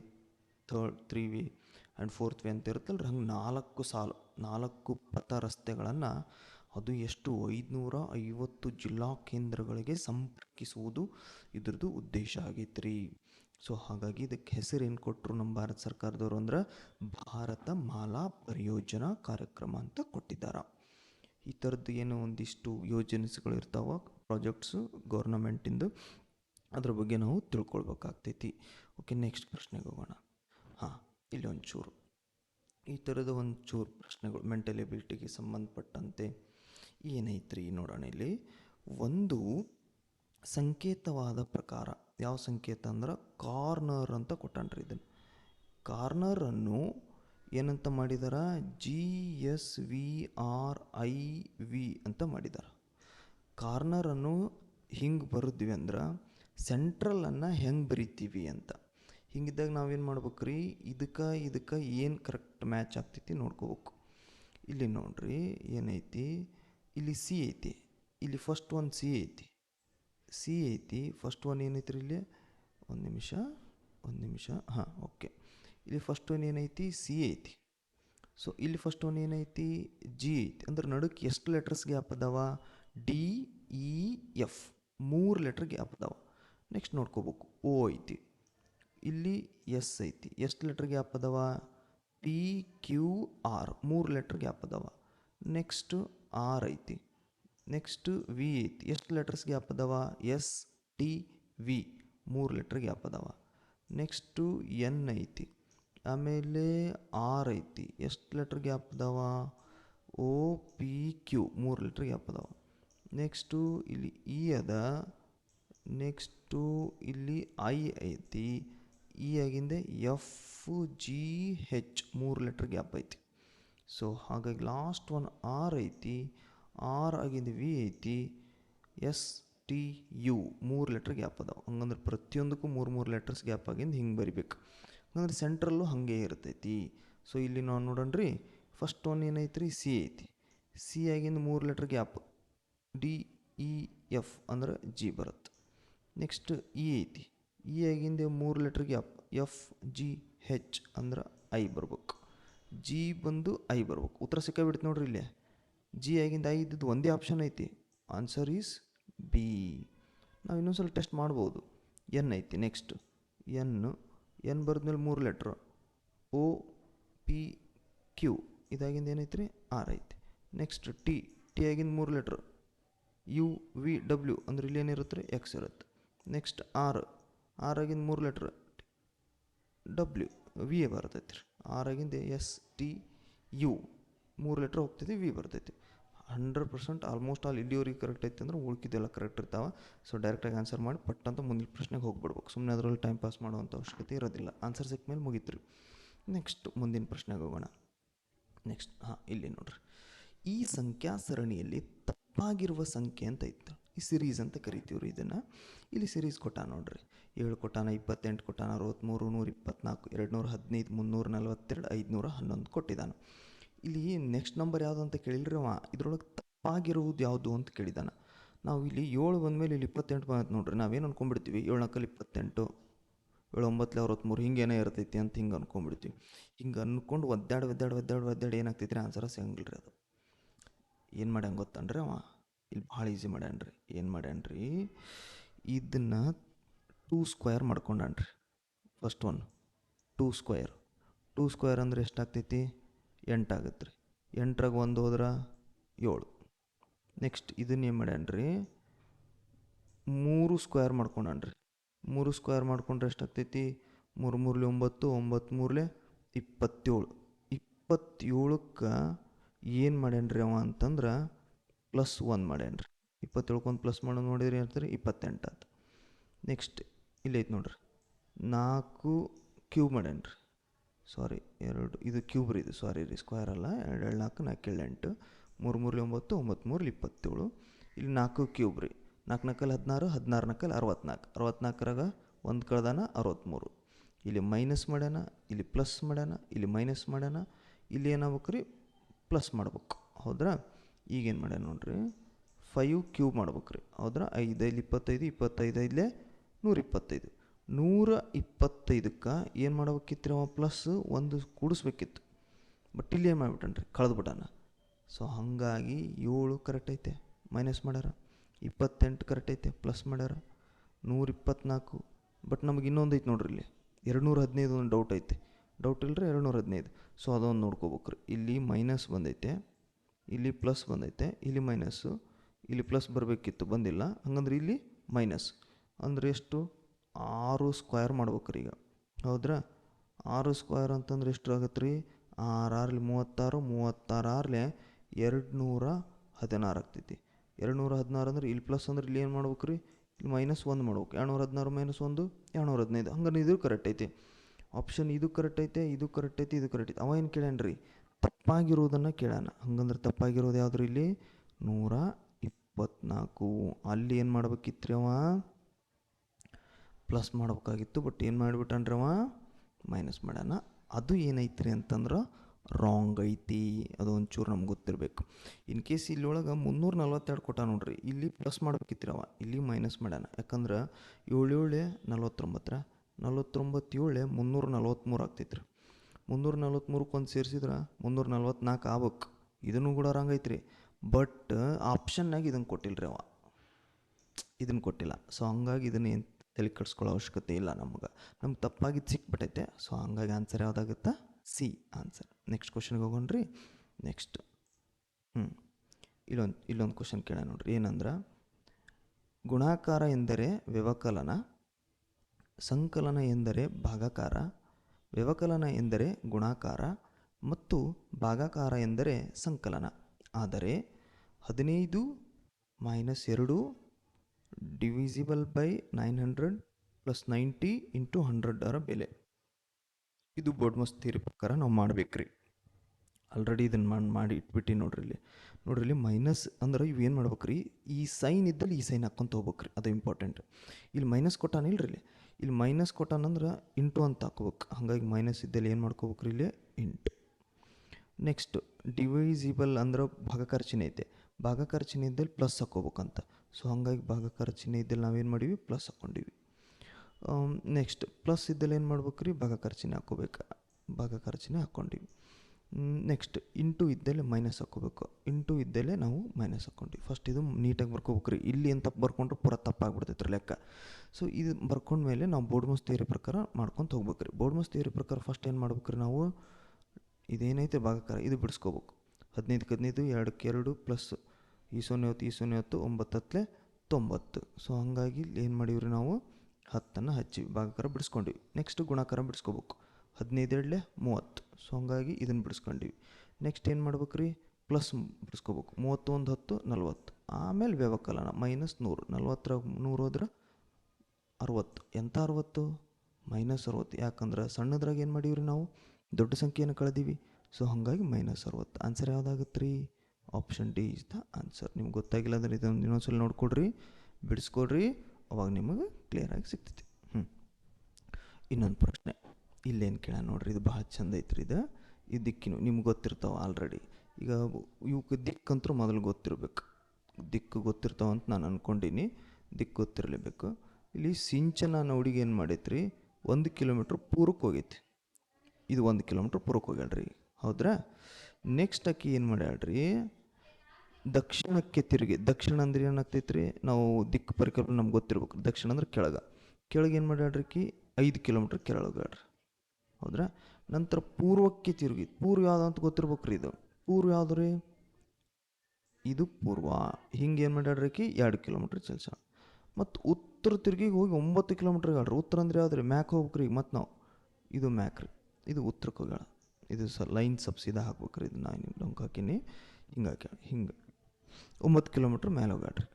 third, three way and fourth way ಅಂತ ಇರುತ್ತಲ್ಲ ಹಂಗೆ ನಾಲ್ಕು ಸಾಲು, ನಾಲ್ಕು ಪಥ ರಸ್ತೆಗಳನ್ನು ಅದು ಎಷ್ಟು? ಐದುನೂರ ಐವತ್ತು ಜಿಲ್ಲಾ ಕೇಂದ್ರಗಳಿಗೆ ಸಂಪರ್ಕಿಸುವುದು ಇದ್ರದ್ದು ಉದ್ದೇಶ ಆಗೈತೆ ರೀ ಸೊ ಹಾಗಾಗಿ ಇದಕ್ಕೆ ಹೆಸರು ಏನು ಕೊಟ್ಟರು ನಮ್ಮ ಭಾರತ ಸರ್ಕಾರದವರು ಅಂದ್ರೆ ಭಾರತ ಮಾಲಾ ಪರಿಯೋಜನಾ ಕಾರ್ಯಕ್ರಮ ಅಂತ ಕೊಟ್ಟಿದ್ದಾರೆ. ಈ ಥರದ್ದು ಏನೋ ಒಂದಿಷ್ಟು ಯೋಜನೆಗಳು ಇರ್ತಾವ. ಪ್ರಾಜೆಕ್ಟ್ಸು ಗೌರ್ನಮೆಂಟಿಂದು ಅದ್ರ ಬಗ್ಗೆ ನಾವು ತಿಳ್ಕೊಳ್ಬೇಕಾಗ್ತೈತಿ. ಓಕೆ ನೆಕ್ಸ್ಟ್ ಪ್ರಶ್ನೆಗೆ ಹೋಗೋಣ. ಹಾಂ, ಇಲ್ಲಿ ಒಂಚೂರು ಈ ಥರದ ಒಂಚೂರು ಪ್ರಶ್ನೆಗಳು ಮೆಂಟಲ್ ಎಬಿಲಿಟಿಗೆ ಸಂಬಂಧಪಟ್ಟಂತೆ ಏನೈತ್ರಿ ನೋಡೋಣ ಇಲ್ಲಿ. ಒಂದು, ಸಂಕೇತವಾದ ಪ್ರಕಾರ. ಯಾವ ಸಂಕೇತ ಅಂದ್ರೆ ಕಾರ್ನರ್ ಅಂತ ಕೊಟ್ಟಣ್ರಿ ಇದನ್ನು. ಕಾರ್ನರನ್ನು ಏನಂತ ಮಾಡಿದಾರ? G S V R I V ಅಂತ ಮಾಡಿದಾರ. ಕಾರ್ನರನ್ನು ಹಿಂಗೆ ಬರೆದ್ವಿ ಅಂದ್ರೆ ಸೆಂಟ್ರಲನ್ನು ಹೆಂಗೆ ಬರಿತೀವಿ ಅಂತ. ಹಿಂಗಿದ್ದಾಗ ನಾವೇನು ಮಾಡ್ಬೇಕು ರೀ ಇದಕ್ಕೆ ಇದಕ್ಕೆ ಏನು ಕರೆಕ್ಟ್ ಮ್ಯಾಚ್ ಆಗ್ತೈತಿ ನೋಡ್ಕೋಬೇಕು. ಇಲ್ಲಿ ನೋಡ್ರಿ, ಏನೈತಿ? ಇಲ್ಲಿ ಸಿ ಐತಿ. ಇಲ್ಲಿ ಫಸ್ಟ್ ಒನ್ ಸಿ ಐತಿ. ಸಿ ಐತಿ ಫಸ್ಟ್ ಒನ್ ಏನೈತಿ ರೀ ಇಲ್ಲಿ? ಒಂದು ನಿಮಿಷ ಒಂದು ನಿಮಿಷ. ಹಾಂ ಓಕೆ ಇಲ್ಲಿ ಫಸ್ಟ್ ಒನ್ ಏನೈತಿ? ಸಿ ಐತಿ. ಸೊ ಇಲ್ಲಿ ಫಸ್ಟ್ ಒನ್ ಏನೈತಿ? ಜಿ ಐತಿ. ಅಂದ್ರೆ ನಡುಕ್ಕೆ ಎಷ್ಟು ಲೆಟರ್ಸ್ ಗ್ಯಾಪ್ ಅದಾವ? D E F. ಮೂರು ಲೆಟ್ರ್ ಗ್ಯಾಪ್ ಅದಾವ. ನೆಕ್ಸ್ಟ್ ನೋಡ್ಕೋಬೇಕು. ಓ ಐತಿ. ಇಲ್ಲಿ ಎಸ್ ಐತಿ. ಎಷ್ಟು ಲೆಟ್ರ್ ಗ್ಯಾಪ್ ಅದಾವ? P Q R. ಮೂರು ಲೆಟ್ರ್ ಗ್ಯಾಪ್ ಅದಾವ. ನೆಕ್ಸ್ಟ್ ಆರ್ ಐತಿ. ನೆಕ್ಸ್ಟ್ ವಿ ಐತಿ. ಎಷ್ಟು ಲೆಟರ್ಸ್ ಗ್ಯಾಪ್ ಅದಾವ? S, T, V. ಮೂರು ಲೆಟ್ರ್ ಗ್ಯಾಪ್ ಅದಾವ. ನೆಕ್ಸ್ಟು ಎನ್ ಐತಿ. ಆಮೇಲೆ ಆರ್ ಐತಿ. ಎಷ್ಟು ಲೆಟ್ರ್ ಗ್ಯಾಪ್ ಅದಾವ? O, P, Q. ಮೂರು ಲೆಟ್ರ್ ಗ್ಯಾಪ್ ಅದಾವ. ನೆಕ್ಸ್ಟು ಇಲ್ಲಿ ಇ ಅದ ನೆಕ್ಸ್ಟು ಇಲ್ಲಿ ಐ ಐತಿ ಇ ಆಗಿಂದೆ ಎಫ್ ಜಿ ಹೆಚ್ ಮೂರು ಲೆಟ್ರ್ ಗ್ಯಾಪ್ ಐತಿ. ಸೊ ಹಾಗಾಗಿ ಲಾಸ್ಟ್ ಒನ್ ಆರ್ ಐತಿ ಆರ್ ಆಗಿಂದ ವಿ ಐತಿ ಎಸ್ ಟಿ ಯು ಮೂರು ಲೆಟ್ರ್ ಗ್ಯಾಪ್ ಅದಾವೆ. ಹಂಗಂದ್ರೆ ಪ್ರತಿಯೊಂದಕ್ಕೂ ಮೂರು ಮೂರು ಲೆಟರ್ಸ್ ಗ್ಯಾಪ್ ಆಗಿಂದ ಹಿಂಗೆ ಬರಿಬೇಕು. ಹಂಗಂದ್ರೆ ಸೆಂಟ್ರಲ್ಲೂ ಹಾಗೆ ಇರ್ತೈತಿ. ಸೊ ಇಲ್ಲಿ ನಾವು ನೋಡೋಣ ರೀ ಫಸ್ಟ್ ಒನ್ ಏನೈತಿ ರೀ ಸಿ ಐತಿ. ಸಿ ಆಗಿಂದ ಮೂರು letter gap D, E, F ಅಂದ್ರೆ ಜಿ ಬರುತ್ತೆ. ನೆಕ್ಸ್ಟ್ ಇ ಐತಿ. ಇ ಆಗಿಂದೆ ಮೂರು ಲೆಟ್ರಿಗೆ ಎಫ್ ಎಫ್, ಜಿ, ಹೆಚ್ ಅಂದ್ರೆ ಐ ಬರ್ಬೇಕು. ಜಿ ಬಂದು ಐ ಬರ್ಬೇಕು. ಉತ್ತರ ಸಿಕ್ಕಾಬಿಡ್ತು ನೋಡ್ರಿ ಇಲ್ಲೇ. ಜಿ ಆಗಿಂದ ಐ ಇದ್ದಿದ್ದು ಒಂದೇ ಆಪ್ಷನ್ ಐತಿ. Answer is B. ನಾವು ಇನ್ನೊಂದು ಸಲ ಟೆಸ್ಟ್ ಮಾಡ್ಬೋದು. ಎನ್ ಐತಿ. ನೆಕ್ಸ್ಟ್ ಎನ್ ಎನ್ ಬರೆದ್ಮೇಲೆ ಮೂರು ಲೆಟ್ರ್ ಒ ಪಿ ಕ್ಯೂ ಇದಾಗಿಂದ ಏನೈತಿ ರೀ ಆರ್ ಐತಿ. ನೆಕ್ಸ್ಟ್ ಟಿ ಟಿ ಆಗಿಂದ ಮೂರು ಲೆಟ್ರ್ ಯು ವಿ ಡಬ್ಲ್ಯೂ ಅಂದ್ರೆ ಇಲ್ಲಿ ಏನಿರುತ್ತೆ? ಎಕ್ಸ್ ಇರುತ್ತೆ. ನೆಕ್ಸ್ಟ್ ಆರ್ ಆರ್ ಆಗಿಂದ ಮೂರು ಲೆಟ್ರ್ ಡಬ್ಲ್ಯೂ ವಿ ಎ ಬರ್ತೈತೆ ರೀ ಆರ್ ಆಗಿಂದ ಎಸ್ ಟಿ ಯು ಮೂರು ಲೆಟ್ರ್ ಹೋಗ್ತೈತಿ ವಿ ಬರ್ತೈತಿ. ಹಂಡ್ರೆಡ್ ಪರ್ಸೆಂಟ್ ಆಲ್ಮೋಸ್ಟ್ ಆಲ್ ಇಲ್ಲಿವರೆಗೆ ಕರೆಕ್ಟ್ ಐತೆ ಅಂದ್ರೆ ಉಳ್ಕಿದ್ದೆಲ್ಲ ಕರೆಕ್ಟ್ ಇರ್ತಾವೆ. ಸೊ ಡೈರೆಕ್ಟಾಗಿ ಆನ್ಸರ್ ಮಾಡಿ ಪಟ್ ಅಂತ ಮುಂದಿನ ಪ್ರಶ್ನೆಗೆ ಹೋಗ್ಬಿಡ್ಬೇಕು. ಸುಮ್ಮನೆ ಅದರಲ್ಲಿ ಟೈಮ್ ಪಾಸ್ ಮಾಡುವಂಥ ಅವಶ್ಯಕತೆ ಇರೋದಿಲ್ಲ. ಆನ್ಸರ್ ಸಿಕ್ಕ ಮೇಲೆ ಮುಗೀತು ರೀ ನೆಕ್ಸ್ಟ್ ಮುಂದಿನ ಪ್ರಶ್ನೆಗೆ ಹೋಗೋಣ. ನೆಕ್ಸ್ಟ್ ಹಾಂ, ಇಲ್ಲಿ ನೋಡ್ರಿ. ಈ ಸಂಖ್ಯಾ ಸರಣಿಯಲ್ಲಿ ತಪ್ಪಾಗಿರುವ ಸಂಖ್ಯೆ ಅಂತ ಇತ್ತು. ಈ ಸಿರೀಸ್ ಅಂತ ಕರಿತೀವ್ರಿ ಇದನ್ನು. ಇಲ್ಲಿ ಸಿರೀಸ್ ಕೊಟ್ಟ ನೋಡ್ರಿ. ಏಳು ಕೊಟ್ಟಾನ ಇಪ್ಪತ್ತೆಂಟು ಕೊಟ್ಟಾನ ಅರವತ್ತ್ಮೂರು ನೂರ ಇಪ್ಪತ್ನಾಲ್ಕು ಎರಡು ನೂರ ಹದಿನೈದು ಮುನ್ನೂರ ನಲ್ವತ್ತೆರಡು ಐದುನೂರ ಹನ್ನೊಂದು ಕೊಟ್ಟಿದ್ದಾನೆ ಇಲ್ಲಿ ನೆಕ್ಸ್ಟ್ ನಂಬರ್ ಯಾವುದು ಅಂತ ಕೇಳಿಲ್ರಿ ಅವ? ಇದ್ರೊಳಗೆ ತಪ್ಪಾಗಿರುವುದು ಯಾವುದು ಅಂತ ಕೇಳಿದಾನ. ನಾವು ಇಲ್ಲಿ ಏಳು ಬಂದಮೇಲೆ ಇಲ್ಲಿ ಇಪ್ಪತ್ತೆಂಟು ಬಂದೈತೆ ನೋಡ್ರಿ. ನಾವೇನು ಅಂದ್ಕೊಂಡ್ಬಿಡ್ತೀವಿ ಏಳು ನಾಲ್ಕಲ್ಲಿ ಇಪ್ಪತ್ತೆಂಟು, ಏಳು ಒಂಬತ್ತಲೆ ಅರವತ್ತ್ಮೂರು ಹಿಂಗೇನೇ ಇರ್ತೈತಿ ಅಂತ ಹಿಂಗೆ ಅನ್ಕೊಂಡ್ಬಿಡ್ತೀವಿ. ಹಿಂಗೆ ಅಂದ್ಕೊಂಡು ಒದ್ದಾಡಿ ಒದ್ದಾಡಿ ಒದ್ದಾಡಿ ಒದ್ದಾಡಿ ಏನಾಗ್ತೈತಿ ಆನ್ಸರ ಸಿಗಂಗಿಲ್ಲ ರೀ ಅದು. ಏನು ಮಾಡ್ಯಾನ ಗೊತ್ತನ್ರಿ ಅವ? ಇಲ್ಲಿ ಭಾಳ ಈಸಿ ಮಾಡ್ಯಾನ್ರಿ. ಏನು ಮಾಡ್ಯಾನ್ರಿ? ಇದನ್ನು ಟೂ ಸ್ಕ್ವೇರ್ ಮಾಡ್ಕೊಂಡ್ರಿ first one two square two square ಅಂದ್ರೆ ಎಷ್ಟಾಗ್ತೈತಿ? ಎಂಟಾಗತ್ತೆ ರೀ ಎಂಟ್ರಾಗ ಒಂದು ಹೋದ್ರೆ ಏಳು. ನೆಕ್ಸ್ಟ್ ಇದನ್ನ ಏನು ಮಾಡ್ಯಾನ್ರಿ? ಮೂರು ಸ್ಕ್ವೇರ್ ಮಾಡ್ಕೊಂಡ್ರಿ ಮೂರು ಸ್ಕ್ವೇರ್ ಮಾಡ್ಕೊಂಡ್ರೆ ಎಷ್ಟಾಗ್ತೈತಿ? ಮೂರು ಮೂರಲೆ ಒಂಬತ್ತು ಒಂಬತ್ತು ಮೂರಲೆ ಇಪ್ಪತ್ತೇಳು. ಇಪ್ಪತ್ತೇಳಕ್ಕೆ ಏನು ಮಾಡ್ಯಾನ್ರಿ ಅವ ಅಂತಂದ್ರೆ ಪ್ಲಸ್ ಒನ್ ಮಾಡ್ಯಾನ್ರಿ. ಇಪ್ಪತ್ತೇಳ್ಕೊಂಡು ಪ್ಲಸ್ ಮಾಡೋದು ನೋಡಿದ್ರೆ ಏನಂತಾರೆ ಇಪ್ಪತ್ತೆಂಟು ಆಯ್ತು ನೆಕ್ಸ್ಟ್ ಇಲ್ಲೈತೆ ನೋಡ್ರಿ. ನಾಲ್ಕು ಕ್ಯೂಬ್ ಮಾಡ್ಯಾನ್ರಿ. ಸಾರಿ ಎರಡು, ಇದು ಕ್ಯೂಬ್ ರೀ ಇದು. ಸಾರಿ ರೀ ಸ್ಕ್ವೇರ್ ಅಲ್ಲ. ಎರಡು ಎರಡು ನಾಲ್ಕು ನಾಲ್ಕು ಎಂಟು. ಮೂರು ಮೂರಲಿ ಒಂಬತ್ತು ಒಂಬತ್ತು ಇಪ್ಪತ್ತೇಳು. ಇಲ್ಲಿ ನಾಲ್ಕು ಕ್ಯೂಬ್ ರೀ. ನಾಲ್ಕು ನಾಲ್ಕಲ್ಲಿ ಹದಿನಾರು ಹದಿನಾರು ನಾಲ್ಕಲ್ಲಿ ಅರವತ್ನಾಲ್ಕು ಅರವತ್ನಾಲ್ಕರಾಗ ಒಂದು ಕಳ್ದಾನ ಅರವತ್ತ್ಮೂರು. ಇಲ್ಲಿ ಮೈನಸ್ ಮಾಡ್ಯಾನ, ಇಲ್ಲಿ ಪ್ಲಸ್ ಮಾಡ್ಯಾನ, ಇಲ್ಲಿ ಮೈನಸ್ ಮಾಡ್ಯಾನ. ಇಲ್ಲಿ ಏನಾಗ್ಬೇಕು ರೀ ಪ್ಲಸ್ ಮಾಡ್ಬೇಕು. ಹೌದ್ರಾ? ಈಗೇನು ಮಾಡ್ಯಾನ ನೋಡ್ರಿ? ಫೈವ್ ಕ್ಯೂಬ್ ಮಾಡ್ಬೇಕು ರೀ ಹೌದ್ರಾ? ಐದೈದು ಇಪ್ಪತ್ತೈದು ಇಪ್ಪತ್ತೈದು ಇಲ್ಲೇ ನೂರ ಇಪ್ಪತ್ತೈದು. ನೂರ ಇಪ್ಪತ್ತೈದಕ್ಕೆ ಏನು ಮಾಡ್ಬೇಕಿತ್ತು ರೀ ಅವ? ಪ್ಲಸ್ ಒಂದು ಕೂಡಿಸ್ಬೇಕಿತ್ತು. ಬಟ್ ಇಲ್ಲಿ ಏನು ಮಾಡಿಬಿಟ್ಟನ್ರಿ? ಕಳೆದ್ಬಿಟ್ಟಾನ. ಸೊ ಹಾಗಾಗಿ ಏಳು ಕರೆಕ್ಟ್ ಐತೆ. ಮೈನಸ್ ಮಾಡ್ಯಾರ. ಇಪ್ಪತ್ತೆಂಟು ಕರೆಕ್ಟ್ ಐತೆ. ಪ್ಲಸ್ ಮಾಡ್ಯಾರ. ನೂರ ಇಪ್ಪತ್ತ್ನಾಲ್ಕು ಬಟ್ ನಮಗೆ ಇನ್ನೊಂದು ಐತೆ ನೋಡ್ರಿ ಇಲ್ಲಿ. ಎರಡು ನೂರ ಹದಿನೈದು ಒಂದು ಡೌಟ್ ಐತೆ. ಡೌಟ್ ಇಲ್ಲರಿ ಎರಡು ನೂರ ಹದಿನೈದು ಸೊ ಅದೊಂದು ನೋಡ್ಕೋಬೇಕು ರೀ. ಇಲ್ಲಿ ಮೈನಸ್ ಬಂದೈತೆ. ಇಲ್ಲಿ ಪ್ಲಸ್ ಬಂದೈತೆ. ಇಲ್ಲಿ ಮೈನಸ್ಸು ಇಲ್ಲಿ ಪ್ಲಸ್ ಬರಬೇಕಿತ್ತು, ಬಂದಿಲ್ಲ. ಹಂಗಂದ್ರೆ ಇಲ್ಲಿ ಮೈನಸ್ ಅಂದ್ರೆ ಎಷ್ಟು? ಆರು ಸ್ಕ್ವಯರ್ ಮಾಡ್ಬೇಕು ರೀ ಈಗ. ಹೌದ್ರಾ? ಆರು ಸ್ಕ್ವಯರ್ ಅಂತಂದ್ರೆ ಎಷ್ಟು ಆಗತ್ತೆ ರೀ? ಆರು ಆರ್ಲಿ ಮೂವತ್ತಾರು ಮೂವತ್ತಾರು ಆರ್ಲೆ ಎರಡು ನೂರ ಹದಿನಾರು ಆಗ್ತೈತಿ. ಎರಡು ನೂರ ಹದಿನಾರು ಅಂದ್ರೆ ಇಲ್ಲಿ ಪ್ಲಸ್ ಅಂದ್ರೆ ಇಲ್ಲಿ ಏನು ಮಾಡ್ಬೇಕು ರೀ? ಇಲ್ಲಿ ಮೈನಸ್ ಒಂದು ಮಾಡ್ಬೇಕು. ಎರಡು ನೂರ ಹದಿನಾರು ಮೈನಸ್ ಒಂದು ಎರಡು ನೂರ ಹದಿನೈದು ಹಂಗಾರೆ ಇದು ಕರೆಕ್ಟ್ ಐತಿ. ಆಪ್ಷನ್ ಇದು ಕರೆಕ್ಟ್ ಐತೆ, ಇದು ಕರೆಕ್ಟ್ ಐತೆ, ಇದು ಕರೆಕ್ಟ್ ಐತೆ. ಅವ ಏನು ಕೇಳ್ಯಾನ್ರಿ? ತಪ್ಪಾಗಿರೋದನ್ನು ಕೇಳ್ಯಾನ. ಹಂಗಂದ್ರೆ ತಪ್ಪಾಗಿರೋದು ಯಾವ್ದು ಇಲ್ಲಿ? ನೂರ ಇಪ್ಪತ್ನಾಲ್ಕು. ಅಲ್ಲಿ ಏನು ಮಾಡ್ಬೇಕಿತ್ತು ಅವ? ಪ್ಲಸ್ ಮಾಡ್ಬೇಕಾಗಿತ್ತು ಬಟ್ ಏನು ಮಾಡಿಬಿಟ್ಟನ್ರಿ ಅವ? ಮೈನಸ್ ಮಾಡ್ಯಾನ. ಅದು ಏನೈತ್ರಿ ಅಂತಂದ್ರೆ ರಾಂಗ್ ಐತಿ. ಅದು ಒಂಚೂರು ನಮ್ಗೆ ಗೊತ್ತಿರಬೇಕು. ಇನ್ ಕೇಸ್ ಇಲ್ಲೊಳಗೆ ಮುನ್ನೂರ ನಲ್ವತ್ತೆರಡು ಕೊಟ್ಟ ನೋಡ್ರಿ. ಇಲ್ಲಿ ಪ್ಲಸ್ ಮಾಡ್ಬೇಕಿತ್ತು ಅವ. ಇಲ್ಲಿ ಮೈನಸ್ ಮಾಡ್ಯಾನ. ಯಾಕಂದ್ರೆ ಏಳು ಏಳು ನಲ್ವತ್ತೊಂಬತ್ತರ ನಲ್ವತ್ತೊಂಬತ್ತು ಏಳೆ ಮುನ್ನೂರ ನಲ್ವತ್ತ್ಮೂರು ಆಗ್ತೈತ್ರಿ. ಮುನ್ನೂರ ನಲ್ವತ್ತ್ಮೂರಕ್ಕೆ ಒಂದು ಸೇರಿಸಿದ್ರೆ ಮುನ್ನೂರ ನಲ್ವತ್ನಾಲ್ಕು ಆಗ್ಬೇಕು. ಇದನ್ನು ಕೂಡ ಹಂಗೈತೆ ರೀ ಬಟ್ ಆಪ್ಷನ್ನಾಗಿ ಇದನ್ನು ಕೊಟ್ಟಿಲ್ಲ ರೀ ಅವ. ಇದನ್ನು ಕೊಟ್ಟಿಲ್ಲ. ಸೊ ಹಂಗಾಗಿ ಇದನ್ನು ಏನು ತಲೆ ಕೆಡಿಸ್ಕೊಳ್ಳೋ ಅವಶ್ಯಕತೆ ಇಲ್ಲ ನಮ್ಗೆ. ನಮ್ಗೆ ತಪ್ಪಾಗಿದ್ದು ಸಿಕ್ಬಿಟ್ಟೈತೆ ಸೊ ಹಂಗಾಗಿ ಆನ್ಸರ್ ಯಾವುದಾಗುತ್ತೆ? ಸಿ ಆನ್ಸರ್ ನೆಕ್ಸ್ಟ್ ಕ್ವಶನ್ಗೆ ಹೋಗೋಣ್ರಿ. ನೆಕ್ಸ್ಟ್ ಹ್ಞೂ ಇಲ್ಲೊಂದು ಇಲ್ಲೊಂದು ಕ್ವಶನ್ ಕೇಳ ನೋಡ್ರಿ. ಏನಂದ್ರೆ, ಗುಣಾಕಾರ ಎಂದರೆ ವ್ಯವಕಲನ ಸಂಕಲನ ಎಂದರೆ ಭಾಗಾಕಾರ, ವ್ಯವಕಲನ ಎಂದರೆ ಗುಣಾಕಾರ ಮತ್ತು ಭಾಗಾಕಾರ ಎಂದರೆ ಸಂಕಲನ. ಆದರೆ ಹದಿನೈದು ಮೈನಸ್ ಎರಡು divisible by nine hundred plus ninety into ಹಂಡ್ರೆಡ್ಡರ ಬೆಲೆ. ಇದು ಬೋರ್ಡ್ಮಸ್ ಥಿಯರಿ ಪ್ರಕಾರ ನಾವು ಮಾಡಬೇಕ್ರಿ. ಆಲ್ರೆಡಿ ಇದನ್ನು ಮಾಡಿ ಮಾಡಿ ಇಟ್ಬಿಟ್ಟು ನೋಡ್ರಿ ಇಲ್ಲಿ ನೋಡ್ರಿ ಇಲ್ಲಿ ಮೈನಸ್ ಅಂದ್ರೆ ಇವು ಏನು ಮಾಡ್ಬೇಕ್ರಿ? ಈ ಸೈನ್ ಇದ್ದಲ್ಲಿ ಈ ಸೈನ್ ಹಾಕ್ಕೊಂತ ಹೋಗ್ಬೇಕ್ರಿ. ಅದು ಇಂಪಾರ್ಟೆಂಟ್ ಇಲ್ಲಿ ಮೈನಸ್ ಕೊಟ್ಟಾನಿಲ್ಲ ರೀ ಇಲ್ಲಿ ಇಲ್ಲಿ ಮೈನಸ್ ಕೊಟ್ಟಾನಂದ್ರೆ ಇಂಟು ಅಂತ ಹಾಕೋಬೇಕು. ಹಾಗಾಗಿ ಮೈನಸ್ ಇದ್ದಲ್ಲಿ ಏನು ಮಾಡ್ಕೋಬೇಕ್ರಿ ಇಲ್ಲಿ? ಇಂಟು ನೆಕ್ಸ್ಟ್ ಡಿವೈಸಿಬಲ್ ಅಂದ್ರೆ ಭಾಗ ಖರ್ಚಿನೇ ಐತೆ. ಭಾಗ ಖರ್ಚಿನ ಇದ್ದಲ್ಲಿ ಪ್ಲಸ್ ಹಾಕೋಬೇಕಂತ. ಸೊ ಹಾಗಾಗಿ ಭಾಗ ಖರ್ಚಿನ ಇದ್ದಲ್ಲಿ ನಾವೇನು ಮಾಡೀವಿ? ಪ್ಲಸ್ ಹಾಕ್ಕೊಂಡಿವಿ ನೆಕ್ಸ್ಟ್ ಪ್ಲಸ್ ಇದ್ದಲ್ಲಿ ಏನು ಮಾಡ್ಬೇಕು ರೀ ಭಾಗ ಖರ್ಚಿನ ಹಾಕೋಬೇಕು. ಭಾಗ ಖರ್ಚಿನ ಹಾಕ್ಕೊಂಡಿವಿ ನೆಕ್ಸ್ಟ್ ಇಂಟು ಇದ್ದಲ್ಲೇ ಮೈನಸ್ ಹಾಕೋಬೇಕು. ಇಂಟು ಇದ್ದಲ್ಲೇ ನಾವು ಮೈನಸ್ ಹಾಕ್ಕೊಂಡ್ವಿ ಫಸ್ಟ್ ಇದು ನೀಟಾಗಿ ಬರ್ಕೋಬೇಕ್ರಿ ಇಲ್ಲಿ ಅಂತ ಬರ್ಕೊಂಡ್ರೆ ಪೂರ ತಪ್ಪಾಗ್ಬಿಡ್ತೈತೆ ರೀ ಲೆಕ್ಕ. ಸೊ ಇದು ಬರ್ಕೊಂಡ್ಮೇಲೆ ನಾವು ಬೋರ್ಡ್ ಮಸ್ ಥಿಯರಿ ಪ್ರಕಾರ ಮಾಡ್ಕೊತ ಹೋಗ್ಬೇಕ್ರಿ. ಬೋರ್ಡ್ ಮಸ್ ಥಿಯರಿ ಪ್ರಕಾರ ಫಸ್ಟ್ ಏನು ಮಾಡ್ಬೇಕ್ರಿ ನಾವು? ಇದೇನೈತೆ ಭಾಗಕಾರ? ಇದು ಬಿಡಿಸ್ಕೋಬೇಕು. ಹದಿನೈದಕ್ಕೆ ಹದಿನೈದು, ಎರಡಕ್ಕೆ ಎರಡು ಪ್ಲಸ್ ಈ ಸೊನ್ನೆ ಹೊತ್ತು ಈ ಸೊನ್ನೆ ಹೊತ್ತು, ಒಂಬತ್ತು ಹತ್ತಲೆ ತೊಂಬತ್ತು. ಸೊ ಹಾಗಾಗಿ ಏನು ಮಾಡೀವ್ರಿ ನಾವು? ಹತ್ತನ್ನು ಹಚ್ಚಿ ಭಾಗಕಾರ ಬಿಡಿಸ್ಕೊಂಡ್ವಿ. ನೆಕ್ಸ್ಟ್ ಗುಣಾಕಾರ ಬಿಡಿಸ್ಕೋಬೇಕು. ಹದಿನೈದು ಎರಡಲೆ ಮೂವತ್ತು. ಸೊ ಹಂಗಾಗಿ ಇದನ್ನು ಬಿಡಿಸ್ಕೊಂಡಿವಿ. ನೆಕ್ಸ್ಟ್ ಏನು ಮಾಡ್ಬೇಕು ರೀ ಪ್ಲಸ್ ಬಿಡಿಸ್ಕೋಬೇಕು. ಮೂವತ್ತೊಂದು, ಹತ್ತು, ನಲ್ವತ್ತು. ಆಮೇಲೆ ವ್ಯವಕಲನ ಮೈನಸ್ ನೂರು. ನಲ್ವತ್ತರ, ನೂರು ಹೋದ್ರೆ ಅರವತ್ತು. ಎಂಥ ಅರವತ್ತು? ಮೈನಸ್ ಅರವತ್ತು. ಯಾಕಂದ್ರೆ ಸಣ್ಣದ್ರಾಗ ಏನು ಮಾಡೀವ್ರಿ ನಾವು? ದೊಡ್ಡ ಸಂಖ್ಯೆಯನ್ನು ಕಳೆದೀವಿ. ಸೊ ಹಾಗಾಗಿ ಮೈನಸ್ ಅರವತ್ತು. ಆನ್ಸರ್ ಯಾವುದಾಗುತ್ತೆ ರೀ option D is the answer ನಿಮ್ಗೆ ಗೊತ್ತಾಗಿಲ್ಲ ಅಂದ್ರೆ ಇದೊಂದು ಇನ್ನೊಂದ್ಸಲ ನೋಡ್ಕೊಡ್ರಿ. ಬಿಡಿಸ್ಕೊಡ್ರಿ. ಅವಾಗ ನಿಮಗೆ ಕ್ಲಿಯರಾಗಿ ಸಿಗ್ತೈತಿ. ಹ್ಞೂ ಇನ್ನೊಂದು ಪ್ರಶ್ನೆ. ಇಲ್ಲೇನು ಕೇಳ ನೋಡ್ರಿ, ಇದು ಭಾಳ ಚಂದ ಐತ್ರಿ ಇದು. ಈ ದಿಕ್ಕಿನ ನಿಮ್ಗೆ ಗೊತ್ತಿರ್ತಾವೆ ಆಲ್ರೆಡಿ ಈಗ ಇವಕ್ಕೆ ದಿಕ್ಕಂತರೂ ಮೊದಲು ಗೊತ್ತಿರಬೇಕು. ದಿಕ್ಕು ಗೊತ್ತಿರ್ತಾವ ಅಂತ ನಾನು ಅಂದ್ಕೊಂಡೀನಿ ದಿಕ್ಕು ಗೊತ್ತಿರಲೇಬೇಕು. ಇಲ್ಲಿ ಸಿಂಚನ ನೋಡಿಗೆ ಏನು ಮಾಡೈತ್ರಿ, ಒಂದು ಕಿಲೋಮೀಟ್ರ್ ಪೂರಕ್ಕೆ ಹೋಗೈತಿ. ಇದು ಒಂದು ಕಿಲೋಮೀಟ್ರ್ ಪೂರಕ್ಕೆ ಹೋಗ್ಯಾಳ್ರಿ. ಹೌದ್ರಾ? ನೆಕ್ಸ್ಟ್ ಅಕ್ಕಿ ಏನು ಮಾಡ್ಯಾಳ್ರಿ, ದಕ್ಷಿಣಕ್ಕೆ ತಿರುಗಿ, ದಕ್ಷಿಣ ಅಂದ್ರೆ ಏನಾಗ್ತೈತ್ರಿ? ನಾವು ದಿಕ್ಕು ಪರಿಕಲ್ಪನೆ ನಮ್ಗೆ ಗೊತ್ತಿರ್ಬೇಕು. ದಕ್ಷಿಣ ಅಂದ್ರೆ ಕೆಳಗೆ. ಕೆಳಗೆ ಏನು ಮಾಡ್ಯಾಳ್ರಿ ಕಿ ಐದು ಕಿಲೋಮೀಟ್ರ್ ಕೆಳಗಾಡ್ರಿ ಹೌದ್ರಾ? ನಂತರ ಪೂರ್ವಕ್ಕೆ ತಿರುಗಿ, ಪೂರ್ವ ಯಾವ್ದು ಅಂತ ಗೊತ್ತಿರ್ಬೇಕು ರೀ ಇದು. ಪೂರ್ವ ಯಾವ್ದು ರೀ? ಇದು ಪೂರ್ವ. ಹಿಂಗೆ ಏನು ಮಾಡ್ಯಾಡ್ರಿ ಎರಡು ಕಿಲೋಮೀಟ್ರ್ ಚಲಿಸ. ಮತ್ತು ಉತ್ತರ ತಿರುಗಿಗೆ ಹೋಗಿ ಒಂಬತ್ತು ಕಿಲೋಮೀಟ್ರ್ ಹೇಳ್ರಿ ಉತ್ತರ ಅಂದ್ರೆ ಯಾವ್ದು ರೀ ಮ್ಯಾಕ್ ಹೋಗ್ಬೇಕ್ರಿ. ಮತ್ತು ನಾವು, ಇದು ಮ್ಯಾಕ್ ರೀ. ಇದು ಉತ್ತರಕ್ಕೆ ಹೋಗ್ಯಾಳ. ಇದು ಸ ಲೈನ್ ಸಬ್ ಸೀದಾ ಹಾಕ್ಬೇಕ್ರಿ. ಇದು ನಾನು ಡೊಂಕ್ ಹಾಕೀನಿ. ಹಿಂಗೆ ಹಾಕ್ಯಾಳ. ಹಿಂಗೆ. ಒಂಬತ್ತು ಕಿಲೋಮೀಟ್ರ್ ಮೇಲೆ ಹೋಗ್ಯಾಡ್ರಿ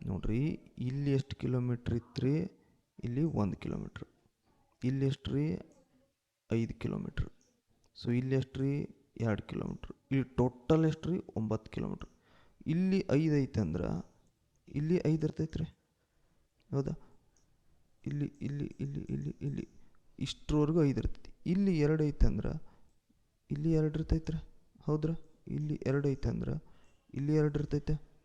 ನೋಡ್ರಿ, ಇಲ್ಲಿ ಎಷ್ಟು ಕಿಲೋಮೀಟ್ರ್ ಇತ್ತು ರೀ ಇಲ್ಲಿ ಒಂದು ಕಿಲೋಮೀಟ್ರ್ ಇಲ್ಲಿ ಎಷ್ಟು ರೀ? ಐದು ಕಿಲೋಮೀಟ್ರ್. ಸೊ ಇಲ್ಲಿ ಎಷ್ಟು ರೀ? ಎರಡು ಕಿಲೋಮೀಟ್ರ್. ಇಲ್ಲಿ ಟೋಟಲ್ ಎಷ್ಟು ರೀ? ಒಂಬತ್ತು ಕಿಲೋಮೀಟ್ರ್. ಇಲ್ಲಿ ಐದು ಐತೆ ಅಂದ್ರೆ, ಇಲ್ಲಿ ಐದು ಇರ್ತೈತೆ ರೀ. ಹೌದಾ? ಇಲ್ಲಿ ಇಲ್ಲಿ ಇಲ್ಲಿ ಇಲ್ಲಿ ಇಲ್ಲಿ ಇಷ್ಟರವರೆಗೂ ಐದು ಇರ್ತೈತಿ. ಇಲ್ಲಿ ಎರಡು ಐತೆ ಅಂದ್ರೆ, ಇಲ್ಲಿ ಎರಡು ಇರ್ತೈತೆ ರೀ. ಹೌದ್ರಾ? ಇಲ್ಲಿ ಎರಡು ಐತೆ ಅಂದ್ರೆ, ಇಲ್ಲಿ ಎರಡು ಇರ್ತೈತೆ.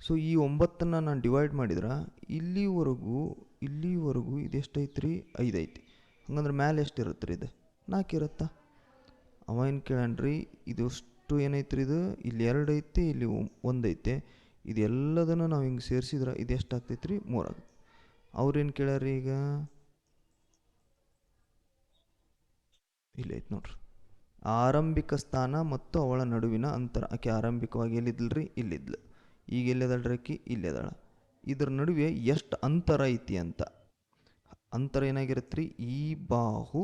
ಸೊ ಈ ಒಂಬತ್ತನ್ನು ನಾನು ಡಿವೈಡ್ ಮಾಡಿದ್ರೆ, ಇಲ್ಲಿವರೆಗೂ ಇಲ್ಲಿವರೆಗೂ ಇದೆಷ್ಟು ಐತೆ ರೀ? ಐದು ಐತಿ. ಹಂಗಂದ್ರೆ ಮ್ಯಾಲೆ ಎಷ್ಟು ಇರುತ್ತೆ ರೀ ಇದು? ನಾಲ್ಕು ಇರುತ್ತಾ? ಅವ ಏನು ಕೇಳಣ್ರಿ ಇದು ಅಷ್ಟು ಏನೈತೆ ರೀ ಇದು? ಇಲ್ಲಿ ಎರಡು ಐತಿ, ಇಲ್ಲಿ ಒಂದೈತೆ ಇದು ಎಲ್ಲದನ್ನು ನಾವು ಹಿಂಗೆ ಸೇರಿಸಿದ್ರೆ ಇದು ಎಷ್ಟು ಆಗ್ತೈತೆ ರೀ ಮೂರು ಆಗುತ್ತೆ. ಅವ್ರೇನು ಕೇಳ್ಯಾರ ಈಗ? ಇಲ್ಲೈತೆ ನೋಡ್ರಿ. ಆರಂಭಿಕ ಸ್ಥಾನ ಮತ್ತು ಅವಳ ನಡುವಿನ ಅಂತರ. ಆಕೆ ಆರಂಭಿಕವಾಗಿ ಎಲ್ಲಿದ್ಲು ಇಲ್ಲಿದ್ಲು. ಈಗ ಎಲ್ಲಿದಾಳ್ರಿ ಆಕಿ? ಇಲ್ಲಿದಾಳ ಇದ್ರ ನಡುವೆ ಎಷ್ಟು ಅಂತರ ಐತಿ ಅಂತ. ಅಂತರ ಏನಾಗಿರುತ್ತೆ ರೀ? ಈ ಬಾಹು,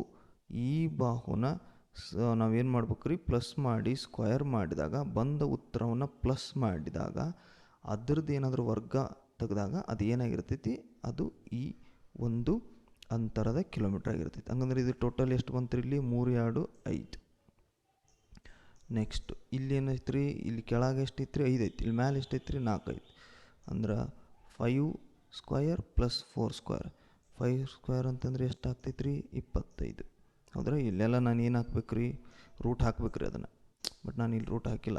ಈ ಬಾಹುನ ನಾವೇನು ಮಾಡ್ಬೇಕು ರೀ ಪ್ಲಸ್ ಮಾಡಿ ಸ್ಕ್ವಯರ್ ಮಾಡಿದಾಗ, ಬಂದ ಉತ್ತರವನ್ನು ಪ್ಲಸ್ ಮಾಡಿದಾಗ, ಅದ್ರದ್ದು ಏನಾದರೂ ವರ್ಗ ತೆಗೆದಾಗ ಅದು ಏನಾಗಿರ್ತೈತಿ? ಅದು ಈ ಒಂದು ಅಂತರದ ಕಿಲೋಮೀಟ್ರ್ ಆಗಿರ್ತೈತಿ. ಹಂಗಂದ್ರೆ ಇದು ಟೋಟಲ್ ಎಷ್ಟು ಬಂತು ಇಲ್ಲಿ? ಮೂರು ಎರಡು ಐದು. ನೆಕ್ಸ್ಟ್ ಇಲ್ಲಿ ಏನೈತೆ ರೀ ಇಲ್ಲಿ ಕೆಳಗೆ ಎಷ್ಟು ಐತೆ ರೀ ಐದು ಐತಿ ಇಲ್ಲಿ ಮ್ಯಾಲೆ ಎಷ್ಟೈತೆ ರೀ ನಾಲ್ಕು ಐತಿ ಅಂದ್ರೆ five square plus four square five square ಅಂತಂದ್ರೆ ಎಷ್ಟು ಆಗ್ತೈತೆ ರೀ ಇಪ್ಪತ್ತೈದು. ಹೌದ್ರಾ? ಇಲ್ಲೆಲ್ಲ ನಾನು ಏನು ಹಾಕ್ಬೇಕು ರೀ ರೂಟ್ ಹಾಕ್ಬೇಕು ರೀ ಅದನ್ನು. ಬಟ್ ನಾನು ಇಲ್ಲಿ ರೂಟ್ ಹಾಕಿಲ್ಲ.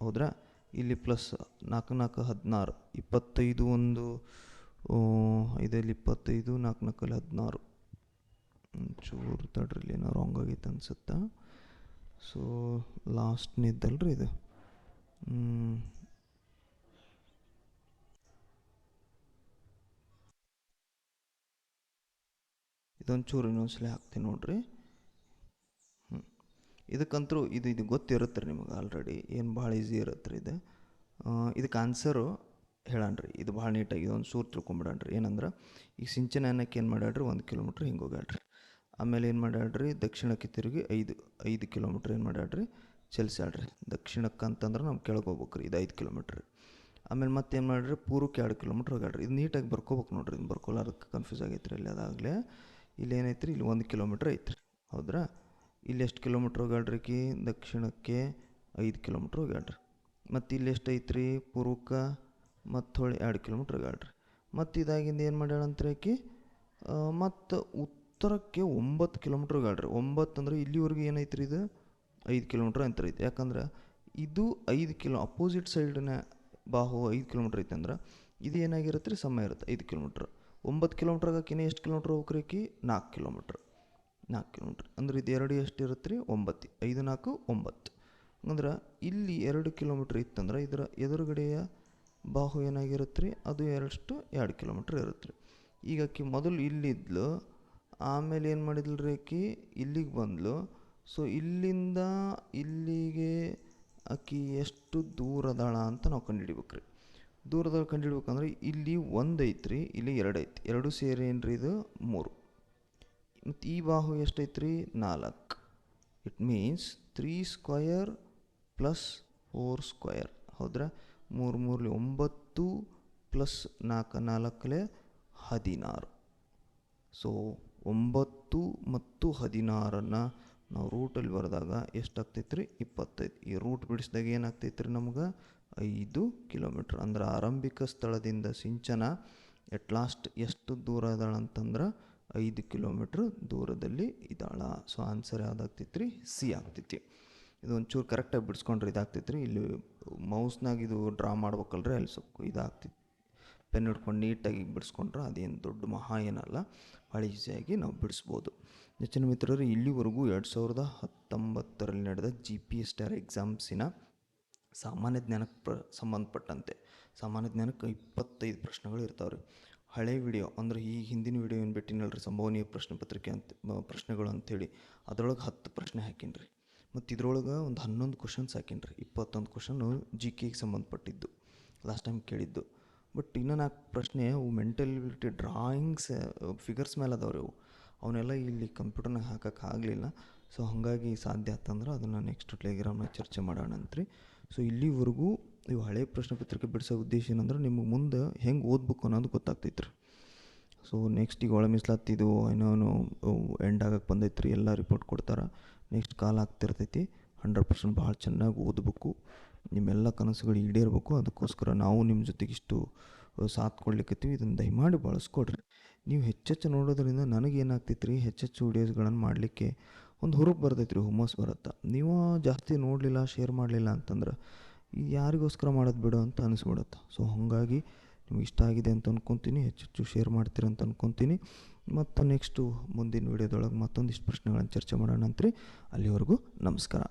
ಹೌದ್ರಾ? ಇಲ್ಲಿ ಪ್ಲಸ್ ನಾಲ್ಕು ನಾಲ್ಕು ಹದಿನಾರು. ಇಪ್ಪತ್ತೈದು ಒಂದು ಐದಲ್ಲಿ ಇಪ್ಪತ್ತೈದು ನಾಲ್ಕು ನಾಲ್ಕಲ್ಲಿ ಹದಿನಾರು. ಚೂರು ತಡ್ರಲ್ಲಿ ಏನೋ ರಾಂಗ್ ಆಗೈತೆ ಅನ್ಸುತ್ತಾ? ಸೊ ಲಾಸ್ಟ್ನಿದ್ದಲ್ರಿ ಇದು. ಹ್ಮ್. ಇದೊಂದು ಚೂರು ಇನ್ನೊಂದ್ಸಲ ಹಾಕ್ತೀನಿ ನೋಡ್ರಿ. ಹ್ಞೂ ಇದಕ್ಕಂತರೂ ಇದು ಇದು ಗೊತ್ತಿರುತ್ತೆ ರೀ ನಿಮಗೆ ಆಲ್ರೆಡಿ ಏನು ಭಾಳ ಈಸಿ ಇರುತ್ತೆ ರೀ ಇದು ಇದಕ್ಕೆ ಆನ್ಸರು ಹೇಳಣ್ರಿ. ಇದು ಭಾಳ ನೀಟಾಗಿ ಇದೊಂದು ಸೂರು ತಿಳ್ಕೊಂಬಿಡಣ್ರಿ. ಏನಂದ್ರೆ ಈಗ ಸಿಂಚನ ಅನ್ನಕ್ಕೆ ಏನು ಮಾಡ್ಯಾಡ್ರಿ? ಒಂದು ಕಿಲೋಮೀಟ್ರ್ ಹಿಂಗೆ ಹೋಗ್ಯಾಡ್ರಿ ಆಮೇಲೆ ಏನು ಮಾಡ್ಯಾಡ್ರಿ? ದಕ್ಷಿಣಕ್ಕೆ ತಿರುಗಿ ಐದು ಐದು ಕಿಲೋಮೀಟ್ರ್ ಏನು ಮಾಡ್ಯಾಡ್ರಿ? ಚಲಿಸ್ಯಾಡ್ರಿ ದಕ್ಷಿಣಕ್ಕೆ ಅಂತಂದ್ರೆ ನಾವು ಕೆಳಗೆ ಹೋಗ್ಬೇಕು ರೀ ಇದು ಐದು ಕಿಲೋಮೀಟ್ರ್ ಆಮೇಲೆ ಮತ್ತೆ ಏನು ಮಾಡ್ರಿ? ಪೂರ್ವಕ್ಕೆ ಎರಡು ಕಿಲೋಮೀಟ್ರ್ ಹೋಗ್ಯಾಡ್ರಿ ಇದು ನೀಟಾಗಿ ಬರ್ಕೋಬೇಕು ನೋಡ್ರಿ. ಇದು ಬರ್ಕೊಲಾರಕ್ಕೆ ಕನ್ಫ್ಯೂಸ್ ಆಗೈತೆ ರೀ ಇಲ್ಲಿ ಅದಾಗಲೇ. ಇಲ್ಲಿ ಏನೈತೆ ರೀ ಇಲ್ಲಿ ಒಂದು ಕಿಲೋಮೀಟ್ರ್ ಐತ್ರಿ. ಹೌದ್ರಾ? ಇಲ್ಲಿ ಎಷ್ಟು ಕಿಲೋಮೀಟ್ರ್ ಹೋಗ್ಯಾಡ್ರಿ ಕಿ ದಕ್ಷಿಣಕ್ಕೆ ಐದು ಕಿಲೋಮೀಟ್ರ್ ಹೋಗ್ಯಾಡ್ರಿ ಮತ್ತು ಇಲ್ಲಿ ಎಷ್ಟು ಐತ್ರಿ? ಪೂರ್ವಕ್ಕೆ ಮತ್ತು ಹೊಳ್ಳಿ ಎರಡು ಕಿಲೋಮೀಟ್ರ್ ಹೋಗ್ಯಾಡ್ರಿ ಮತ್ತು ಇದಾಗಿಂದ ಏನು ಮಾಡ್ಯಾಳಂತ್ರಿ ಆಕಿ ಮತ್ತು ಉತ್ತರಕ್ಕೆ ಒಂಬತ್ತು ಕಿಲೋಮೀಟ್ರ್ ಹೋಗ್ಯಾಡ್ರಿ ಒಂಬತ್ತು ಅಂದ್ರೆ ಇಲ್ಲಿವರೆಗೆ ಏನೈತ್ರಿ ಇದು? ಐದು ಕಿಲೋಮೀಟ್ರ್ ಅಂತ ಐತಿ. ಯಾಕಂದ್ರೆ ಇದು ಐದು ಕಿಲೋ ಅಪೋಸಿಟ್ ಸೈಡ್ನ ಬಾಹು ಐದು ಕಿಲೋಮೀಟ್ರ್ ಐತೆ ಅಂದ್ರೆ ಇದು ಏನಾಗಿರುತ್ತೆ ರೀ ಸಮಯ ಇರುತ್ತೆ. ಐದು ಕಿಲೋಮೀಟ್ರ್ ಒಂಬತ್ತು ಕಿಲೋಮೀಟ್ರ್ ಆಗಕ್ಕೆ ಎಷ್ಟು ಕಿಲೋಮೀಟ್ರ್ ಹೋಗ್ರಿ ಆಕಿ ನಾಲ್ಕು ಕಿಲೋಮೀಟ್ರ್. ನಾಲ್ಕು ಕಿಲೋಮೀಟ್ರ್. ಅಂದ್ರೆ ಇದು ಎರಡು ಎಷ್ಟು ಇರುತ್ತೆ ರೀ ಒಂಬತ್ತು. ಐದು, ನಾಲ್ಕು, ಒಂಬತ್ತು. ಅಂದ್ರೆ ಇಲ್ಲಿ ಎರಡು ಕಿಲೋಮೀಟ್ರ್ ಇತ್ತಂದ್ರೆ ಇದರ ಎದುರುಗಡೆಯ ಬಾಹು ಏನಾಗಿರುತ್ತೆ ರೀ ಅದು ಎರಡಷ್ಟು ಎರಡು ಕಿಲೋಮೀಟ್ರ್ ಇರುತ್ತೆ ರೀ ಈಗ ಆಕಿ ಮೊದಲು ಇಲ್ಲಿದ್ಲು ಆಮೇಲೆ ಏನು ಮಾಡಿದ್ಲು ರೀ ಆಕಿ ಇಲ್ಲಿಗೆ ಬಂದ್ಲು. ಸೊ ಇಲ್ಲಿಂದ ಇಲ್ಲಿಗೆ ಆಕಿ ಎಷ್ಟು ದೂರ ಅದಾಳ ಅಂತ ನಾವು ಕಂಡುಹಿಡಿಬೇಕು ರೀ ದೂರದಲ್ಲಿ ಕಂಡುಹಿಡ್ಬೇಕಂದ್ರೆ ಇಲ್ಲಿ ಒಂದು ಐತ್ರಿ, ಇಲ್ಲಿ ಎರಡು ಐತಿ. ಎರಡು ಸೇರಿ ಏನ್ರಿ ಇದು? ಮೂರು. ಮತ್ತು ಈ ಬಾಹು ಎಷ್ಟೈತ್ರಿ? ನಾಲ್ಕು. It means three square plus four square ಹೌದ್ರಾ? ಮೂರು ಮೂರಲ್ಲಿ ಒಂಬತ್ತು ಪ್ಲಸ್ ನಾಲ್ಕು, ನಾಲ್ಕಲೆ ಹದಿನಾರು. ಸೊ ಒಂಬತ್ತು ಮತ್ತು ಹದಿನಾರನ್ನು ನಾವು ರೂಟಲ್ಲಿ ಬರೆದಾಗ ಎಷ್ಟಾಗ್ತೈತ್ರಿ? ಇಪ್ಪತ್ತೈದು. ಈ ರೂಟ್ ಬಿಡಿಸಿದಾಗ ಏನಾಗ್ತೈತ್ರಿ ನಮ್ಗೆ? ಐದು ಕಿಲೋಮೀಟ್ರ್. ಅಂದ್ರೆ ಆರಂಭಿಕ ಸ್ಥಳದಿಂದ ಸಿಂಚನ ಎಟ್ ಲಾಸ್ಟ್ ಎಷ್ಟು ದೂರ ಅದಾಳ ಅಂತಂದ್ರೆ ಐದು ಕಿಲೋಮೀಟ್ರ್ ದೂರದಲ್ಲಿ ಇದ್ದಾಳ. ಸೊ ಆನ್ಸರ್ ಯಾವುದಾಗ್ತಿತ್ರಿ? ರೀ ಸಿ ಆಗ್ತೈತಿ ಇದು ಒಂಚೂರು ಕರೆಕ್ಟಾಗಿ ಬಿಡಿಸ್ಕೊಂಡ್ರೆ ಇದಾಗ್ತೈತೆ ಇಲ್ಲಿ ಮೌಸ್ನಾಗ ಇದು ಡ್ರಾ ಮಾಡ್ಬೇಕಲ್ರಿ, ಅಲ್ಲಿ ಸ್ವಲ್ಪ ಇದಾಗ್ತಿತ್ತು ಪೆನ್ ಹಿಡ್ಕೊಂಡು ನೀಟಾಗಿ ಬಿಡಿಸ್ಕೊಂಡ್ರೆ ಅದೇನು ದೊಡ್ಡ ಮಹಾ ಏನಲ್ಲ, ಭಾಳ ಈಸಿಯಾಗಿ ನಾವು ಬಿಡಿಸ್ಬೋದು. ಹೆಚ್ಚಿನ ಮಿತ್ರರು, ಇಲ್ಲಿವರೆಗೂ ಎರಡು ಸಾವಿರದ ಹತ್ತೊಂಬತ್ತರಲ್ಲಿ ನಡೆದ ಜಿ ಪಿ ಎಸ್ ಟಿ ಎಕ್ಸಾಮ್ಸಿನ ಸಾಮಾನ್ಯ ಜ್ಞಾನಕ್ಕೆ ಪ್ರ ಸಂಬಂಧಪಟ್ಟಂತೆ, ಸಾಮಾನ್ಯ ಜ್ಞಾನಕ್ಕೆ ಇಪ್ಪತ್ತೈದು ಪ್ರಶ್ನೆಗಳು ಇರ್ತಾವೆ ರೀ ಹಳೆ ವಿಡಿಯೋ ಅಂದ್ರೆ ಈ ಹಿಂದಿನ ವಿಡಿಯೋ ಏನು ಬಿಟ್ಟಿನಲ್ರಿ? ಸಂಭವನೀಯ ಪ್ರಶ್ನೆ ಪತ್ರಿಕೆ ಅಂತ ಪ್ರಶ್ನೆಗಳು ಅಂಥೇಳಿ ಅದ್ರೊಳಗೆ ಹತ್ತು ಪ್ರಶ್ನೆ ಹಾಕಿನ್ರಿ. ಮತ್ತು ಇದ್ರೊಳಗೆ ಒಂದು ಹನ್ನೊಂದು ಕ್ವಶನ್ಸ್ ಹಾಕಿನ್ರಿ. ಇಪ್ಪತ್ತೊಂದು ಕ್ವಶನು ಜಿ ಕೆಗೆ ಸಂಬಂಧಪಟ್ಟಿದ್ದು. ಲಾಸ್ಟ್ ಟೈಮ್ ಕೇಳಿದ್ದು. ಬಟ್ ಇನ್ನೂ ನಾಲ್ಕು ಪ್ರಶ್ನೆ ಅವು ಮೆಂಟಲಿಟಿ ಡ್ರಾಯಿಂಗ್ಸ್ ಫಿಗರ್ಸ್ ಮೇಲೆ ಅದಾವೆ ರೀ ಅವು. ಅವನ್ನೆಲ್ಲ ಇಲ್ಲಿ ಕಂಪ್ಯೂಟರ್ನಾಗ ಆಗಲಿಲ್ಲ. ಸೊ ಹಾಗಾಗಿ ಸಾಧ್ಯ ಆತಂದ್ರೆ ಅದನ್ನು ನೆಕ್ಸ್ಟ್ ಟೆಲಿಗ್ರಾಮ್ನಾಗ ಚರ್ಚೆ ಮಾಡೋಣ ಅಂತ್ರಿ ಸೊ ಇಲ್ಲಿವರೆಗೂ ನೀವು ಹಳೆ ಪ್ರಶ್ನೆ ಪತ್ರಿಕೆ ಬಿಡಿಸೋ ಉದ್ದೇಶ ಏನಂದ್ರೆ ನಿಮಗೆ ಮುಂದೆ ಹೆಂಗೆ ಓದ್ಬೇಕು ಅನ್ನೋದು ಗೊತ್ತಾಗ್ತೈತ್ರಿ. ಸೊ ನೆಕ್ಸ್ಟ್ ಈಗ ಒಳ ಮೀಸಲಾತಿದು, ಏನೋ ಎಂಡ್ ಆಗಕ್ಕೆ ಬಂದೈತ್ರಿ, ಎಲ್ಲ ರಿಪೋರ್ಟ್ ಕೊಡ್ತಾರೆ. ನೆಕ್ಸ್ಟ್ ಕಾಲ್ ಆಗ್ತಿರ್ತೈತಿ ಹಂಡ್ರೆಡ್ ಪರ್ಸೆಂಟ್ ಭಾಳ ಚೆನ್ನಾಗಿ ಓದಬೇಕು. ನಿಮ್ಮೆಲ್ಲ ಕನಸುಗಳು ಈಡೇರಬೇಕು. ಅದಕ್ಕೋಸ್ಕರ ನಾವು ನಿಮ್ಮ ಜೊತೆಗೆ ಇಷ್ಟು ಸಾಥ್ ಕೊಡ್ಲಿಕ್ಕತ್ತೀವಿ ಇದನ್ನು ದಯಮಾಡಿ ಬಳಸ್ಕೊಡ್ರಿ. ನೀವು ಹೆಚ್ಚೆಚ್ಚು ನೋಡೋದ್ರಿಂದ ನನಗೆ ಏನಾಗ್ತೈತೆ ರೀ ಹೆಚ್ಚೆಚ್ಚು ವೀಡಿಯೋಸ್ಗಳನ್ನು ಮಾಡಲಿಕ್ಕೆ ಒಂದು ಹುರುಪು ಬರ್ತೈತೆ ರೀ ಹುಮ್ಮಸ್ ಬರುತ್ತೆ. ನೀವು ಜಾಸ್ತಿ ನೋಡಲಿಲ್ಲ ಶೇರ್ ಮಾಡಲಿಲ್ಲ ಅಂತಂದ್ರೆ ಯಾರಿಗೋಸ್ಕರ ಮಾಡೋದು ಬಿಡು ಅಂತ ಅನಿಸ್ಬಿಡುತ್ತೆ. ಸೊ ಹಾಗಾಗಿ ನಿಮ್ಗೆ ಇಷ್ಟ ಆಗಿದೆ ಅಂತ ಅನ್ಕೊತೀನಿ ಹೆಚ್ಚೆಚ್ಚು ಶೇರ್ ಮಾಡ್ತೀರ ಅಂತ ಅಂದ್ಕೊತೀನಿ ಮತ್ತು ನೆಕ್ಸ್ಟು ಮುಂದಿನ ವೀಡಿಯೋದೊಳಗೆ ಮತ್ತೊಂದಿಷ್ಟು ಪ್ರಶ್ನೆಗಳನ್ನು ಚರ್ಚೆ ಮಾಡೋಣ ಅಂತ್ರಿ ಅಲ್ಲಿವರೆಗೂ ನಮಸ್ಕಾರ.